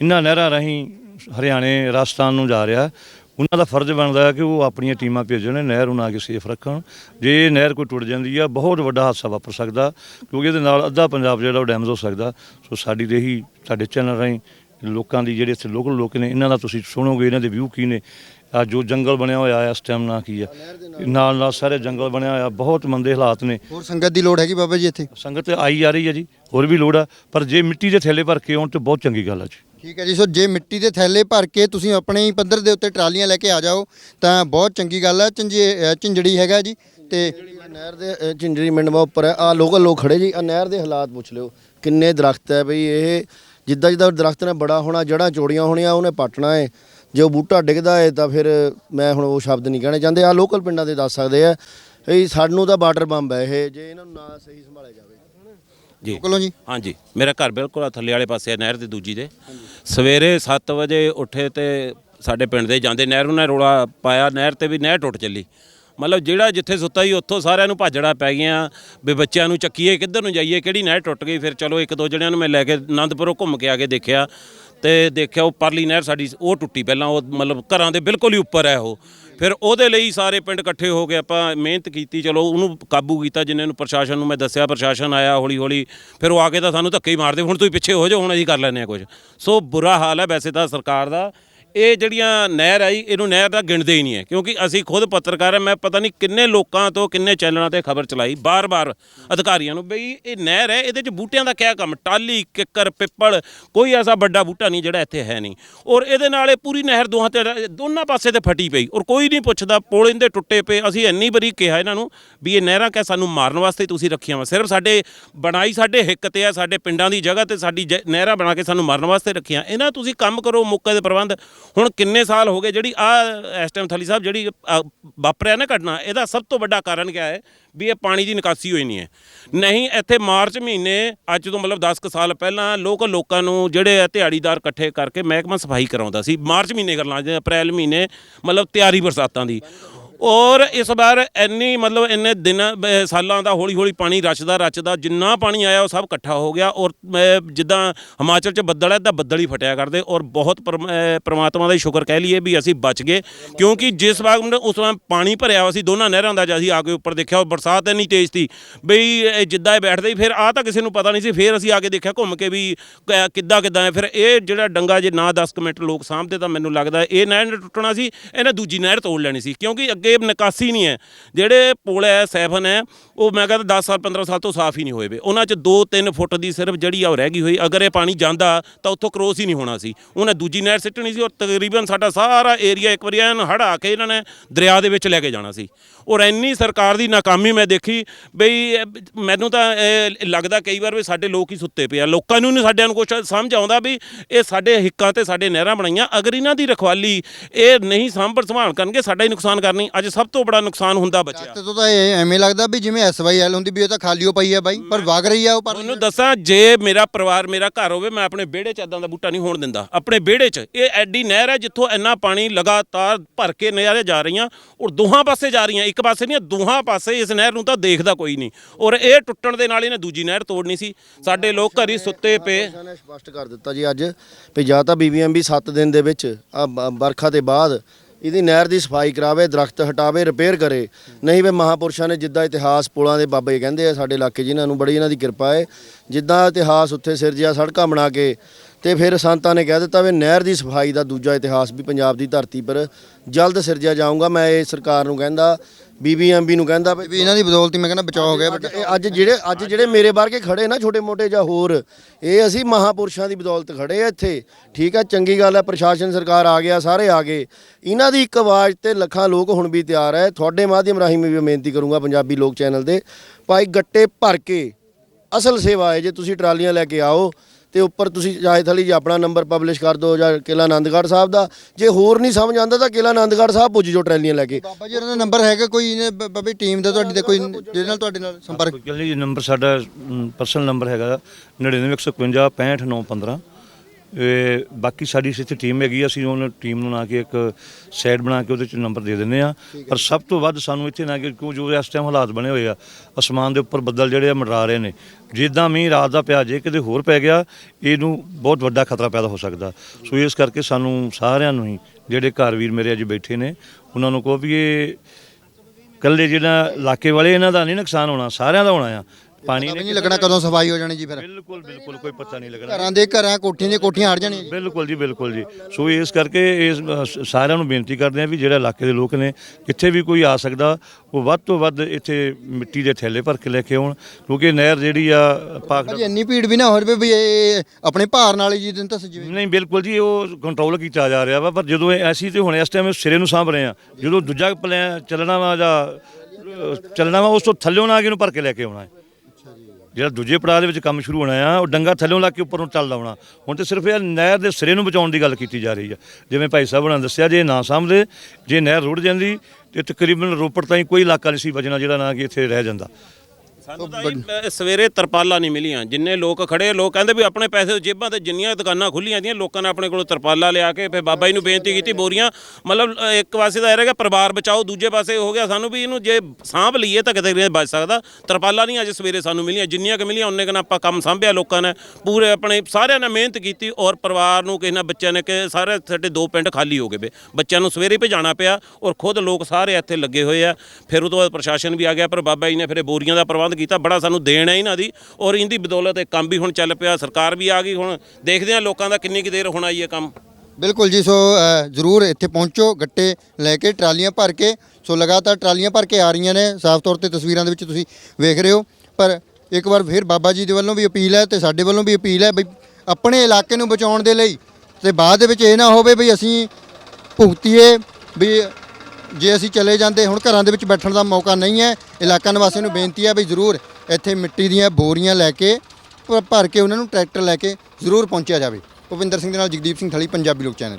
ਇਨ੍ਹਾਂ ਨਹਿਰਾਂ ਰਾਹੀਂ ਹਰਿਆਣੇ ਰਾਜਸਥਾਨ ਨੂੰ ਜਾ ਰਿਹਾ ਉਹਨਾਂ ਦਾ ਫਰਜ਼ ਬਣਦਾ ਹੈ ਕਿ ਉਹ ਆਪਣੀਆਂ ਟੀਮਾਂ ਭੇਜਣ ਨਹਿਰ ਨੂੰ ਆ ਕੇ ਸੇਫ ਰੱਖਣ। ਜੇ ਇਹ ਨਹਿਰ ਕੋਈ ਟੁੱਟ ਜਾਂਦੀ ਆ ਬਹੁਤ ਵੱਡਾ ਹਾਦਸਾ ਵਾਪਰ ਸਕਦਾ ਕਿਉਂਕਿ ਇਹਦੇ ਨਾਲ ਅੱਧਾ ਪੰਜਾਬ ਜਿਹੜਾ ਉਹ ਡੈਮੇਜ ਹੋ ਸਕਦਾ। ਸੋ ਸਾਡੀ ਇਹੀ ਸਾਡੇ ਚੈਨਲ ਰਾਹੀਂ ਲੋਕਾਂ ਦੀ ਜਿਹੜੇ ਇੱਥੇ ਲੋਕਲ ਲੋਕ ਨੇ ਇਹਨਾਂ ਦਾ ਤੁਸੀਂ ਸੁਣੋਗੇ ਇਹਨਾਂ ਦੇ ਵਿਊ ਕੀ ਨੇ। ਆ ਜੋ ਜੰਗਲ ਬਣਿਆ ਹੋਇਆ ਹੈ ਇਸ ਟਾਈਮ ਨਾ ਕੀ ਆ। ਨਾਲ ਨਾਲ ਸਾਰੇ ਜੰਗਲ ਬਣਿਆ ਹੋਇਆ ਬਹੁਤ ਮੰਦੇ ਹਾਲਾਤ ਨੇ। ਹੋਰ ਸੰਗਤ ਦੀ ਲੋੜ ਹੈਗੀ ਬਾਬਾ ਜੀ ਇੱਥੇ? ਸੰਗਤ ਆਈ ਜਾ ਰਹੀ ਹੈ ਜੀ ਹੋਰ ਵੀ ਲੋੜ ਆ। ਪਰ ਜੇ ਮਿੱਟੀ ਦੇ ਥੈਲੇ ਭਰ ਕੇ ਆਉਣ ਤੇ ਬਹੁਤ ਚੰਗੀ ਗੱਲ ਆ ਜੀ। ਠੀਕ ਹੈ ਜੀ ਸੋ ਜੇ ਮਿੱਟੀ ਦੇ ਥੈਲੇ ਭਰ ਕੇ ਤੁਸੀਂ ਆਪਣੇ ਹੀ ਪੱਧਰ ਦੇ ਉੱਤੇ ਟਰਾਲੀਆਂ ਲੈ ਕੇ ਆ ਜਾਓ ਤਾਂ ਬਹੁਤ ਚੰਗੀ ਗੱਲ ਹੈ ਝੰਜੇ ਅ, ਝਿੰਜੜੀ ਹੈਗਾ ਜੀ ਤੇ ਨਹਿਰ ਦੇ ਅ, ਝਿੰਜਰੀ ਮਿੰਡਵਾ ਉੱਪਰ ਹੈ ਆ ਲੋਕਲ ਲੋਕ ਖੜੇ ਜੀ ਆ ਨਹਿਰ ਦੇ ਹਾਲਾਤ ਪੁੱਛ ਲਿਓ ਕਿੰਨੇ ਦਰਖਤ ਹੈ ਬਈ ਇਹ? ਜਿੱਦਾਂ ਜਿੱਦਾਂ ਦਰਖਤ ਨੇ ਬੜਾ ਹੋਣਾ ਜੜ੍ਹਾਂ ਚੋੜੀਆਂ ਹੋਣੀਆਂ ਉਹਨੇ ਪੱਟਣਾ ਹੈ ਜੇ ਉਹ ਬੂਟਾ ਡਿੱਗਦਾ ਹੈ ਤਾਂ ਫਿਰ ਮੈਂ ਹੁਣ ਉਹ ਸ਼ਬਦ ਨਹੀਂ ਕਹਿਣਾ ਚਾਹੁੰਦੇ ਆ ਲੋਕਲ ਪਿੰਡਾਂ ਦੇ ਦੱਸ ਸਕਦੇ ਆ ਇਹ ਸਾਨੂੰ ਤਾਂ ਵਾਟਰ ਬੰਬ ਹੈ ਇਹ ਜੇ ਇਹਨਾਂ ਨੂੰ ਨਾ ਸਹੀ ਸੰਭਾਲਿਆ ਜਾਵੇ। ਜੀ। ਕੋਲੋਂ ਜੀ? ਹਾਂਜੀ। ਮੇਰਾ ਘਰ ਬਿਲਕੁਲ ਥੱਲੇ ਵਾਲੇ ਪਾਸੇ ਆ ਨਹਿਰ ਦੇ ਦੂਜੀ ਦੇ। ਸਵੇਰੇ 7 ਵਜੇ ਉੱਠੇ ਤੇ ਸਾਡੇ ਪਿੰਡ ਦੇ ਜਾਂਦੇ ਨਹਿਰ ਨੂੰ ਰੋਲਾ ਪਾਇਆ ਨਹਿਰ ਤੇ ਵੀ ਨਹਿਰ ਟੁੱਟ ਚੱਲੀ। ਮਤਲਬ ਜਿਹੜਾ ਜਿੱਥੇ ਸੁੱਤਾ ਹੀ ਉੱਥੋਂ ਸਾਰਿਆਂ ਨੂੰ ਭਾਜੜਾ ਪੈ ਗਈਆਂ ਵੀ ਬੱਚਿਆਂ ਨੂੰ ਚੱਕੀਏ ਕਿੱਧਰ ਨੂੰ ਜਾਈਏ ਕਿਹੜੀ ਨਹਿਰ ਟੁੱਟ ਗਈ ਫਿਰ ਚਲੋ ਇੱਕ ਦੋ ਜਣਿਆਂ ਨੂੰ ਮੈਂ ਲੈ ਕੇ ਆਨੰਦਪੁਰੋਂ ਘੁੰਮ ਕੇ ਆ ਕੇ ਦੇਖਿਆ। ਤੇ ਦੇਖਿਆ ਉਹ ਪਰਲੀ ਨਹਿਰ ਸਾਡੀ ਉਹ ਟੁੱਟੀ ਪਹਿਲਾਂ, ਉਹ ਮਤਲਬ ਘਰਾਂ ਦੇ ਬਿਲਕੁਲ ਹੀ ਉੱਪਰ ਹੈ ਉਹ। ਫਿਰ ਉਹਦੇ ਲਈ ਸਾਰੇ ਪਿੰਡ ਇਕੱਠੇ ਹੋ ਕੇ ਆਪਾਂ ਮਿਹਨਤ ਕੀਤੀ, ਚਲੋ ਉਹਨੂੰ ਕਾਬੂ ਕੀਤਾ ਜਿੰਨੇ ਨੂੰ ਪ੍ਰਸ਼ਾਸਨ ਨੂੰ ਮੈਂ ਦੱਸਿਆ, ਪ੍ਰਸ਼ਾਸਨ ਆਇਆ ਹੌਲੀ ਹੌਲੀ ਫਿਰ ਉਹ ਆ ਕੇ ਤਾਂ ਸਾਨੂੰ ਧੱਕੇ ਹੀ ਮਾਰਦੇ, ਹੁਣ ਤੁਸੀਂ ਪਿੱਛੇ ਹੋ ਜਾਓ, ਹੁਣ ਅਸੀਂ ਕਰ ਲੈਂਦੇ ਆ ਕੁਝ ਸੋ ਬੁਰਾ ਹਾਲ ਹੈ ਵੈਸੇ ਤਾਂ ਸਰਕਾਰ ਦਾ। ਇਹ ਜਿਹੜੀਆਂ ਨਹਿਰ ਆਈ ਇਹਨੂੰ ਨਹਿਰ ਦਾ ਗਿਣਦੇ ਹੀ ਨਹੀਂ ਹੈ, ਕਿਉਂਕਿ ਅਸੀਂ ਖੁਦ ਪੱਤਰਕਾਰ ਹਾਂ, ਮੈਂ ਪਤਾ ਨਹੀਂ ਕਿੰਨੇ ਲੋਕਾਂ ਤੋਂ ਕਿੰਨੇ ਚੈਨਲਾਂ ਤੇ ਖਬਰ ਚਲਾਈ, ਬਾਰ-ਬਾਰ ਅਧਿਕਾਰੀਆਂ ਨੂੰ, ਬਈ ਇਹ ਨਹਿਰ ਹੈ, ਇਹਦੇ 'ਚ ਬੂਟਿਆਂ ਦਾ ਕਿਆ ਕੰਮ? ਟਾਲੀ ਕਿੱਕਰ, ਪਿੱਪਲ, ਕੋਈ ਐਸਾ ਵੱਡਾ ਬੂਟਾ ਨਹੀਂ ਜਿਹੜਾ ਇੱਥੇ ਹੈ ਨਹੀਂ। ਔਰ ਇਹਦੇ ਨਾਲ ਇਹ ਪੂਰੀ ਨਹਿਰ ਦੋਹਾਂ ਤੇ, ਦੋਨਾਂ ਪਾਸੇ ਤੇ ਫਟੀ ਪਈ, ਔਰ ਕੋਈ ਨਹੀਂ ਪੁੱਛਦਾ, ਪੁਲ ਇਹਦੇ ਟੁੱਟੇ ਪਏ, ਅਸੀਂ ਇੰਨੀ ਵਾਰੀ ਕਿਹਾ ਇਹਨਾਂ ਨੂੰ ਵੀ ਇਹ ਨਹਿਰਾਂ ਕਿ ਸਾਨੂੰ ਮਾਰਨ ਵਾਸਤੇ ਤੁਸੀਂ ਰੱਖੀਆਂ ਵਾ, ਸਿਰਫ ਸਾਡੇ ਬਣਾਈ ਸਾਡੇ ਹਿੱਕ ਤੇ ਆ, ਸਾਡੇ ਪਿੰਡਾਂ ਦੀ ਜਗ੍ਹਾ ਤੇ ਸਾਡੀ ਜ- ਨਹਿਰਾਂ ਬਣਾ ਕੇ ਸਾਨੂੰ ਮਾਰਨ ਵਾਸਤੇ ਰੱਖੀਆਂ। ਇਹਨਾਂ ਤੁਸੀਂ ਕੰਮ ਕਰੋ ਮੌਕੇ ਦੇ ਪ੍ਰਬੰਧ ਹੁਣ ਕਿੰਨੇ ਸਾਲ ਹੋ ਗਏ ਜਿਹੜੀ ਆ ਇਸ ਟਾਈਮ ਥਲੀ ਸਾਹਿਬ ਜਿਹੜੀ ਆਹ ਵਾਪਰਿਆ ਨਾ ਘਟਨਾ, ਇਹਦਾ ਸਭ ਤੋਂ ਵੱਡਾ ਕਾਰਨ ਕੀ ਹੈ ਵੀ ਇਹ ਪਾਣੀ ਦੀ ਨਿਕਾਸੀ ਹੋਈ ਨਹੀਂ ਹੈ। ਨਹੀਂ, ਇੱਥੇ ਮਾਰਚ ਮਹੀਨੇ, ਅੱਜ ਤੋਂ ਮਤਲਬ 10 ਕੁ ਸਾਲ ਪਹਿਲਾਂ ਲੋਕ ਲੋਕਾਂ ਨੂੰ ਜਿਹੜੇ ਆ ਦਿਹਾੜੀਦਾਰ ਇਕੱਠੇ ਕਰਕੇ ਮਹਿਕਮਾ ਸਫ਼ਾਈ ਕਰਾਉਂਦਾ ਸੀ। ਮਾਰਚ ਮਹੀਨੇ ਗੱਲਾਂ ਜੇ ਅਪ੍ਰੈਲ ਮਹੀਨੇ, ਮਤਲਬ ਤਿਆਰੀ ਬਰਸਾਤਾਂ ਦੀ। ਔਰ ਇਸ ਵਾਰ ਇੰਨੀ ਮਤਲਬ ਇੰਨੇ ਦਿਨਾਂ ਸਾਲਾਂ ਦਾ ਹੌਲੀ ਹੌਲੀ ਪਾਣੀ ਰਚਦਾ ਰਚਦਾ ਜਿੰਨਾ ਪਾਣੀ ਆਇਆ ਉਹ ਸਭ ਇਕੱਠਾ ਹੋ ਗਿਆ ਔਰ ਜਿੱਦਾਂ ਹਿਮਾਚਲ 'ਚ ਬੱਦਲ ਹੈ ਤਾਂ ਬੱਦਲ ਹੀ ਫਟਿਆ ਕਰਦੇ ਔਰ ਬਹੁਤ ਪਰਮ- ਅਹ, ਪ੍ਰਮਾਤਮਾ ਦਾ ਸ਼ੁਕਰ ਕਹਿ ਲਈਏ ਵੀ ਅਸੀਂ ਬਚ ਗਏ ਕਿਉਂਕਿ ਜਿਸ ਵਾਰ ਉਸ ਵਾਰ ਪਾਣੀ ਭਰਿਆ ਹੋਇਆ ਸੀ ਦੋਨਾਂ ਨਹਿਰਾਂ ਦਾ ਜਦ ਅਸੀਂ ਆ ਕੇ ਉੱਪਰ ਦੇਖਿਆ ਉਹ ਬਰਸਾਤ ਇੰਨੀ ਤੇਜ਼ ਸੀ ਬਈ ਜਿੱਦਾਂ ਇਹ ਬੈਠਦੇ ਹੀ ਫਿਰ ਆ ਤਾਂ ਕਿਸੇ ਨੂੰ ਪਤਾ ਨਹੀਂ ਸੀ ਫਿਰ ਅਸੀਂ ਆ ਕੇ ਦੇਖਿਆ ਘੁੰਮ ਕੇ ਵੀ ਕ- ਕਿੱਦਾਂ ਕਿੱਦਾਂ ਹੈ ਫਿਰ ਇਹ ਜਿਹੜਾ ਡੰਗਾ ਜੇ ਨਾ 10 ਕੁ ਮਿੰਟ ਲੋਕ ਸਾਂਭਦੇ ਤਾਂ ਮੈਨੂੰ ਲੱਗਦਾ ਇਹ ਨਹਿਰ ਟੁੱਟਣਾ ਸੀ ਇਹਨੇ ਦੂਜੀ ਨਹਿਰ ਤੋੜ ਲੈਣੀ ਸੀ ਕਿਉਂਕਿ ਅੱਗੇ ਨਿਕਾਸੀ ਨਹੀਂ ਹੈ। ਜਿਹੜੇ ਪੁਲ ਹੈ ਸੈਫਨ ਹੈ, ਉਹ ਮੈਂ ਕਹਿੰਦਾ 10 ਸਾਲ 15 ਸਾਲ ਤੋਂ ਸਾਫ਼ ਹੀ ਨਹੀਂ ਹੋਏ ਵੇ। ਉਹਨਾਂ 'ਚ 2-3 ਫੁੱਟ ਦੀ ਸਿਰਫ ਜਿਹੜੀ ਆ ਉਹ ਰਹਿ ਗਈ ਹੋਈ। ਅਗਰ ਇਹ ਪਾਣੀ ਜਾਂਦਾ, ਤਾਂ ਉੱਥੋਂ ਕਰੋਸ ਹੀ ਨਹੀਂ ਹੋਣਾ ਸੀ। ਉਹਨੇ ਦੂਜੀ ਨਹਿਰ ਸਿੱਟਣੀ ਸੀ ਔਰ ਤਕਰੀਬਨ ਸਾਡਾ ਸਾਰਾ ਏਰੀਆ ਇੱਕ ਵਾਰੀ ਐਨ ਹੜਾ ਕੇ ਇਹਨਾਂ ਨੇ ਦਰਿਆ ਦੇ ਵਿੱਚ ਲੈ ਕੇ ਜਾਣਾ ਸੀ। ਔਰ ਇੰਨੀ ਸਰਕਾਰ ਦੀ ਨਾਕਾਮੀ ਮੈਂ ਦੇਖੀ ਬਈ, ਮੈਨੂੰ ਤਾਂ ਇਹ ਲੱਗਦਾ ਕਈ ਵਾਰ ਵੀ ਸਾਡੇ ਲੋਕ ਹੀ ਸੁੱਤੇ ਪਏ ਆ। ਲੋਕਾਂ ਨੂੰ ਨਹੀਂ ਸਾਡਿਆਂ ਨੂੰ ਕੁਝ ਸਮਝ ਆਉਂਦਾ ਵੀ ਇਹ ਸਾਡੇ ਹਿੱਕਾਂ ਤੇ ਸਾਡੇ ਨਹਿਰਾਂ ਬਣਾਈਆਂ। ਅਗਰ ਇਹਨਾਂ ਦੀ ਰਖਵਾਲੀ ਇਹ ਨਹੀਂ ਸਾਂਭਰ ਸੰਭਾਲ ਕਰਨਗੇ, ਸਾਡਾ ਹੀ ਨੁਕਸਾਨ ਕਰਨੀ। ਅੱਜ ਸਭ ਤੋਂ ਬੜਾ ਨੁਕਸਾਨ ਹੁੰਦਾ ਬਚਿਆ। ਤੇ ਤੋਂ ਤਾਂ ਇਹ ਐਵੇਂ ਲੱਗਦਾ ਵੀ ਜਿਵੇਂ ਐਸਵਾਈਐਲ ਹੁੰਦੀ ਵੀ ਇਹ ਤਾਂ ਖਾਲੀ ਹੋ ਪਈ ਹੈ ਬਾਈ ਪਰ ਵਗ ਰਹੀ ਆ ਉਹ ਪਰ ਤੁਹਾਨੂੰ ਦੱਸਾਂ ਜੇ ਮੇਰਾ ਪਰਿਵਾਰ ਮੇਰਾ ਘਰ ਹੋਵੇ ਮੈਂ ਆਪਣੇ ਵਿਹੜੇ 'ਚ ਇਦਾਂ ਦਾ ਬੂਟਾ ਨਹੀਂ ਹੋਣ ਦਿੰਦਾ। ਆਪਣੇ ਵਿਹੜੇ 'ਚ ਇਹ ਐਡੀ ਨਹਿਰ ਹੈ ਜਿੱਥੋਂ ਇੰਨਾ ਪਾਣੀ ਲਗਾਤਾਰ ਭਰ ਕੇ ਨਹਿਰੇ ਜਾ ਰਹੀਆਂ ਔਰ ਦੋਹਾਂ ਪਾਸੇ ਜਾ ਰਹੀਆਂ। ਇੱਕ ਪਾਸੇ ਨਹੀਂ ਦੋਹਾਂ ਪਾਸੇ ਇਸ ਨਹਿਰ ਨੂੰ ਤਾਂ ਦੇਖਦਾ ਕੋਈ ਨਹੀਂ। ਔਰ ਇਹ ਟੁੱਟਣ ਦੇ ਨਾਲ ਇਹਨੇ ਦੂਜੀ ਨਹਿਰ ਤੋੜਨੀ ਸੀ। ਸਾਡੇ ਲੋਕ ਘਰੀ ਸੁੱਤੇ ਪਏ। ਨੇ ਸਪਸ਼ਟ ਕਰ ਦਿੱਤਾ ਜੀ ਅੱਜ ਵੀ ਜਾਂ ਤਾਂ ਬੀਬੀਐਮਬੀ 7 ਦਿਨ ਦੇ ਵਿੱਚ ਆ ਬਰਖਾ ਦੇ ਬਾਅਦ ਇਹਦੀ ਨਹਿਰ ਦੀ ਸਫ਼ਾਈ ਕਰਾਵੇ, ਦਰਖਤ ਹਟਾਵੇ ਰਿਪੇਅਰ ਕਰੇ। ਨਹੀਂ ਵੀ ਮਹਾਪੁਰਸ਼ਾਂ ਨੇ ਜਿੱਦਾਂ ਇਤਿਹਾਸ ਪੁਲਾਂ ਦੇ ਬਾਬੇ ਕਹਿੰਦੇ ਆ, ਸਾਡੇ ਇਲਾਕੇ ਜਿਨ੍ਹਾਂ ਨੂੰ ਬੜੀ ਇਹਨਾਂ ਦੀ ਕਿਰਪਾ ਹੈ ਜਿੱਦਾਂ ਇਤਿਹਾਸ ਉੱਥੇ ਸਿਰਜਿਆ ਸੜਕਾਂ ਬਣਾ ਕੇ, ਤੇ ਫਿਰ ਸੰਤਾਂ ਨੇ ਕਹਿ ਦਿੱਤਾ ਵੀ ਨਹਿਰ ਦੀ ਸਫ਼ਾਈ ਦਾ ਦੂਜਾ ਇਤਿਹਾਸ ਵੀ ਪੰਜਾਬ ਦੀ ਧਰਤੀ ਪਰ ਜਲਦ ਸਿਰਜਿਆ ਜਾਊਗਾ। ਮੈਂ ਇਹ ਸਰਕਾਰ ਨੂੰ ਕਹਿੰਦਾ ਬੀਬੀਐਮਬੀ ਨੂੰ ਕਹਿੰਦਾ ਵੀ ਵੀ ਇਹਨਾਂ ਦੀ ਬਦੌਲਤ ਹੀ ਮੈਂ ਕਹਿੰਦਾ ਬਚਾਅ ਹੋ ਗਿਆ ਅੱਜ ਇਹ- ਅੱਜ ਜਿਹੜੇ ਅੱਜ ਜਿਹੜੇ ਮੇਰੇ ਵਰਗੇ ਖੜੇ ਨਾ ਛੋਟੇ ਮੋਟੇ ਜਾਂ ਹੋਰ ਇਹ ਅਸੀਂ ਮਹਾਪੁਰਸ਼ਾਂ ਦੀ ਬਦੌਲਤ ਖੜੇ ਆ ਇੱਥੇ। ਠੀਕ ਹੈ ਚੰਗੀ ਗੱਲ ਹੈ ਪ੍ਰਸ਼ਾਸਨ ਸਰਕਾਰ ਆ ਗਿਆ ਸਾਰੇ ਆ ਗਏ। ਇਹਨਾਂ ਦੀ ਇੱਕ ਆਵਾਜ਼ ਤੇ ਲੱਖਾਂ ਲੋਕ ਹੁਣ ਵੀ ਤਿਆਰ ਹੈ ਤੁਹਾਡੇ ਮਾਧਿਅਮ ਰਾਹੀਂ ਮੈਂ ਵੀ ਬੇਨਤੀ ਕਰੂੰਗਾ ਪੰਜਾਬੀ ਲੋਕ ਚੈਨਲ ਦੇ ਭਾਈ ਗੱਟੇ ਭਰ ਕੇ ਅਸਲ ਸੇਵਾ ਹੈ ਜੇ ਤੁਸੀਂ ਟਰਾਲੀਆਂ ਲੈ ਕੇ ਆਓ। ਤੇ ਉੱਪਰ ਤੁਸੀਂ ਚਾਹੇ ਥਲੀ ਜੀ ਆਪਣਾ ਨੰਬਰ ਪਬਲਿਸ਼ ਕਰ ਦਿਓ ਜਾਂ ਕਿਲਾ ਆਨੰਦਗੜ੍ਹ ਸਾਹਿਬ ਦਾ। ਜੇ ਹੋਰ ਨਹੀਂ ਸਮਝ ਆਉਂਦਾ ਤਾਂ ਕਿਲਾ ਆਨੰਦਗੜ੍ਹ ਸਾਹਿਬ ਪੁੱਜ ਜਾਓ ਟਰਾਲੀਆਂ ਲੈ ਕੇ। ਬਾਬਾ ਜੀ ਉਹਨਾਂ ਦਾ ਨੰਬਰ ਹੈਗਾ ਕੋਈ ਇਹਨੇ ਬ- ਬਾਬੇ ਟੀਮ ਦਾ ਤੁਹਾਡੀ ਦੇ ਕੋਈ ਜਿਹਦੇ ਨਾਲ ਤੁਹਾਡੇ ਨਾਲ ਸੰਪਰਕ? ਜੀ ਨੰਬਰ ਸਾਡਾ ਪਰਸਨਲ ਨੰਬਰ ਹੈਗਾ 99155 65915 ਇਹ ਬਾਕੀ ਸਾਡੀ ਇੱਥੇ ਟੀਮ ਹੈਗੀ ਅਸੀਂ ਉਹਨਾਂ ਟੀਮ ਨੂੰ ਨਾ ਕੇ ਇੱਕ ਸਾਈਡ ਬਣਾ ਕੇ ਉਹਦੇ ਚ ਨੰਬਰ ਦੇ ਦਿੰਦੇ ਆ ਪਰ ਸਭ ਤੋਂ ਵੱਧ ਸਾਨੂੰ ਇੱਥੇ ਨਾ ਕਿ ਕਿਉਂ ਜੋ ਇਸ ਟਾਈਮ ਹਾਲਾਤ ਬਣੇ ਹੋਏ ਆ ਅਸਮਾਨ ਦੇ ਉੱਪਰ ਬੱਦਲ ਜਿਹੜੇ ਆ ਮੰਡਰਾ ਰਹੇ ਨੇ। ਜਿੱਦਾਂ ਮੀਂਹ ਰਾਤ ਦਾ ਪਿਆ ਜੇ ਕਿਤੇ ਹੋਰ ਪੈ ਗਿਆ ਇਹਨੂੰ ਬਹੁਤ ਵੱਡਾ ਖਤਰਾ ਪੈਦਾ ਹੋ ਸਕਦਾ। ਸੋ ਇਸ ਕਰਕੇ ਸਾਨੂੰ ਸਾਰਿਆਂ ਨੂੰ ਹੀ ਜਿਹੜੇ ਘਰ ਵੀਰ ਮੇਰੇ ਅੱਜ ਬੈਠੇ ਨੇ ਉਹਨਾਂ ਨੂੰ ਕਹੋ ਵੀ ਇਹ ਕੱਲੇ ਜਿਹੜਾ ਇਲਾਕੇ ਵਾਲੇ ਇਹਨਾਂ ਦਾ ਨਹੀਂ ਨੁਕਸਾਨ ਹੋਣਾ ਸਾਰਿਆਂ ਦਾ ਹੋਣਾ ਆ। ਪਾਣੀ ਪਤਾ ਨਹੀਂ ਲੱਗਣਾ ਕਦੋਂ ਸਫ਼ਾਈ ਹੋ ਜਾਣੀ ਜੀ ਫਿਰ। ਬਿਲਕੁਲ ਬਿਲਕੁਲ ਕੋਈ ਪਤਾ ਨਹੀਂ ਲੱਗਣਾ। ਘਰਾਂ ਦੇ ਘਰਾਂ ਕੋਠੀਆਂ ਦੀਆਂ ਕੋਠੀਆਂ ਹਟ ਜਾਣੀਆਂ। ਜੀ ਬਿਲਕੁਲ ਜੀ ਬਿਲਕੁਲ ਜੀ। ਸੋ ਇਸ ਕਰਕੇ ਇਸ ਅ, ਸ- ਸਾਰਿਆਂ ਨੂੰ ਬੇਨਤੀ ਕਰਦੇ ਆ ਵੀ ਜਿਹੜਾ ਇਲਾਕੇ ਦੇ ਲੋਕ ਨੇ ਜਿੱਥੇ ਵੀ ਕੋਈ ਆ ਸਕਦਾ ਉਹ ਵੱਧ ਤੋਂ ਵੱਧ ਇੱਥੇ ਮਿੱਟੀ ਦੇ ਥੈਲੇ ਭਰ ਕੇ ਲੈ ਕੇ ਆਉਣ ਕਿਉਂਕਿ ਨਹਿਰ ਜਿਹੜੀ ਆ ਪਾਕ ਭਾਜੀ ਇੰਨੀ ਭੀੜ ਵੀ ਨਾ ਹੋ ਜਾਵੇ ਵੀ ਇਹ ਆਪਣੇ ਭਾਰ ਨਾਲ ਹੀ ਜੀ ਦਿਨ ਤਾਂ ਜਿਵੇਂ। ਨਹੀਂ ਬਿਲਕੁਲ ਜੀ ਉਹ ਕੰਟਰੋਲ ਕੀਤਾ ਜਾ ਰਿਹਾ ਵਾ ਪਰ ਜਦੋਂ ਇਹ ਐਸੀ ਤੇ ਹੁਣ ਇਸ ਟਾਈਮ ਸਿਰੇ ਨੂੰ ਸਾਂਭ ਰਹੇ ਆ ਜਦੋਂ ਦੂਜਾ ਪਲਾਨ ਚੱਲਣਾ ਵਾ ਜਾਂ ਅ, ਚੱਲਣਾ ਵਾ ਉਸ ਤੋਂ ਥੱਲਿਓਂ ਨਾ ਕੇ ਇਹਨੂੰ ਭਰ ਕੇ ਲੈ ਕੇ ਆਉਣਾ ਹੈ। ਜਿਹੜਾ ਦੂਜੇ ਪੜਾਅ ਦੇ ਵਿੱਚ ਕੰਮ ਸ਼ੁਰੂ ਹੋਣਾ ਆ, ਉਹ ਡੰਗਾ ਥੱਲਿਓਂ ਲਾ ਕੇ ਉੱਪਰ ਨੂੰ ਚੱਲਦਾ ਲਾਉਣਾ ਹੁਣ ਤੇ ਸਿਰਫ ਇਹ ਨਹਿਰ ਦੇ ਸਿਰੇ ਨੂੰ ਬਚਾਉਣ ਦੀ ਗੱਲ ਕੀਤੀ ਜਾ ਰਹੀ ਆ। ਜਿਵੇਂ ਭਾਈ ਸਾਹਿਬ ਨੇ ਦੱਸਿਆ, ਜੇ ਨਾ ਸਾਂਭਦੇ, ਜੇ ਨਹਿਰ ਰੁੜ ਜਾਂਦੀ, ਤੇ ਤਕਰੀਬਨ ਰੋਪੜ ਤਾਈਂ ਕੋਈ ਇਲਾਕਾ ਨਹੀਂ ਸੀ ਬਚਣਾ ਜਿਹੜਾ ਨਾ ਕਿ ਇੱਥੇ ਰਹਿ ਜਾਂਦਾ। ਸਾਨੂੰ ਤਾਂ ਜੀ, ਅ, ਸਵੇਰੇ ਤਰਪਾਲਾਂ ਨਹੀਂ ਮਿਲੀਆਂ। ਜਿੰਨੇ ਲੋਕ ਖੜੇ ਲੋਕ ਕਹਿੰਦੇ ਵੀ ਆਪਣੇ ਪੈਸੇ ਜੇਬਾਂ ਤੇ ਜਿੰਨੀਆਂ ਦੁਕਾਨਾਂ ਖੁੱਲੀਆਂ ਦੀਆਂ ਲੋਕਾਂ ਨੇ ਆਪਣੇ ਕੋਲੋਂ ਤਰਪਾਲਾਂ ਲਿਆ ਕੇ ਫਿਰ ਬਾਬਾ ਜੀ ਨੂੰ ਬੇਨਤੀ ਕੀਤੀ ਬੋਰੀਆਂ ਮਤਲਬ ਅ, ਇੱਕ ਪਾਸੇ ਦਾ ਇਹ ਰਹਿ ਗਿਆ ਪਰਿਵਾਰ ਬਚਾਓ ਦੂਜੇ ਪਾਸੇ ਹੋ ਗਿਆ ਸਾਨੂੰ ਵੀ ਇਹਨੂੰ ਜੇ ਸਾਂਭ ਲਈਏ ਤਾਂ ਕਿਤੇ ਬਚ ਸਕਦਾ। ਤਰਪਾਲਾਂ ਨਹੀਂ ਅੱਜ ਸਵੇਰੇ ਸਾਨੂੰ ਮਿਲੀਆਂ ਜਿੰਨੀਆਂ ਕਿ ਮਿਲੀਆਂ ਉਹਨੇ ਕਨ ਆਪਾਂ ਕੰਮ ਸਾਂਭਿਆ ਲੋਕਾਂ ਨੇ। ਪੂਰੇ ਆਪਣੇ ਸਾਰਿਆਂ ਨੇ ਮਿਹਨਤ ਕੀਤੀ ਔਰ ਪਰਿਵਾਰ ਨੂੰ ਕਿਸੇ ਨਾ ਬੱਚਿਆਂ ਨੇ ਕਿ ਸਾਰੇ ਸਾਡੇ ਦੋ ਪਿੰਡ ਖਾਲੀ ਹੋ ਗਏ ਵੇ ਬੱਚਿਆਂ ਨੂੰ ਸਵੇਰੇ ਭਜਾਣਾ ਪਿਆ ਔਰ ਖੁਦ ਲੋਕ ਸਾਰੇ ਇੱਥੇ ਲੱਗੇ ਹੋਏ ਆ। ਫਿਰ ਉਹ ਤੋਂ ਬਾਅਦ ਪ੍ਰਸ਼ਾਸਨ ਵੀ ਆ ਗਿਆ ਪਰ ਬਾਬਾ ਜੀ ਨੇ ਫਿਰ ਇਹ ਬੋਰੀਆਂ ਦਾ ਪ੍ਰਬੰਧ ਕੀਤਾ, ਬੜਾ ਸਾਨੂੰ ਦੇਣ ਹੈ ਇਹਨਾਂ ਦੀ ਔਰ ਇਹਦੀ ਬਦੌਲਤ ਇਹ ਕੰਮ ਵੀ ਹੁਣ ਚੱਲ ਪਿਆ, ਸਰਕਾਰ ਵੀ ਆ ਗਈ ਹੁਣ, ਦੇਖਦੇ ਆ ਲੋਕਾਂ ਦਾ ਕਿੰਨੀ ਕੁ ਦੇਰ ਹੋਣਾ ਇਹ ਕੰਮ। ਬਿਲਕੁਲ ਜੀ, ਸੋ ਜ਼ਰੂਰ ਇੱਥੇ ਪਹੁੰਚੋ, ਗੱਟੇ ਲੈ ਕੇ ਟਰਾਲੀਆਂ ਭਰ ਕੇ, ਸੋ ਲਗਾਤਾਰ ਟਰਾਲੀਆਂ ਭਰ ਕੇ ਆ ਰਹੀਆਂ ਨੇ, ਸਾਫ਼ ਤੌਰ ਤੇ ਤਸਵੀਰਾਂ ਦੇ ਵਿੱਚ ਤੁਸੀਂ ਵੇਖ ਰਹੇ ਹੋ, ਪਰ ਇੱਕ ਵਾਰ ਫਿਰ ਬਾਬਾ ਜੀ ਦੇ ਵੱਲੋਂ ਵੀ ਅਪੀਲ ਹੈ ਤੇ ਸਾਡੇ ਵੱਲੋਂ ਵੀ ਅਪੀਲ ਹੈ ਬਈ ਆਪਣੇ ਇਲਾਕੇ ਨੂੰ ਬਚਾਉਣ ਦੇ ਲਈ, ਤੇ ਬਾਅਦ ਦੇ ਵਿੱਚ ਇਹ ਨਾ ਹੋਵੇ ਬਈ ਅਸੀਂ ਭੁਗਤੀਏ, ਵੀ ਜੇ ਅਸੀਂ ਚਲੇ ਜਾਂਦੇ, ਹੁਣ ਘਰਾਂ ਦੇ ਵਿੱਚ ਬੈਠਣ ਦਾ ਮੌਕਾ ਨਹੀਂ ਹੈ। ਇਲਾਕਾ ਨਿਵਾਸੀਆਂ ਨੂੰ ਬੇਨਤੀ ਹੈ ਵੀ ਜ਼ਰੂਰ ਇੱਥੇ ਮਿੱਟੀ ਦੀਆਂ ਬੋਰੀਆਂ ਲੈ ਕੇ ਭ- ਭਰ ਕੇ ਉਹਨਾਂ ਨੂੰ ਟਰੈਕਟਰ ਲੈ ਕੇ ਜ਼ਰੂਰ ਪਹੁੰਚਿਆ ਜਾਵੇ। ਭੁਪਿੰਦਰ ਸਿੰਘ ਦੇ ਨਾਲ ਜਗਦੀਪ ਸਿੰਘ ਥਲੀ, ਪੰਜਾਬੀ ਲੋਕ ਚੈਨਲ।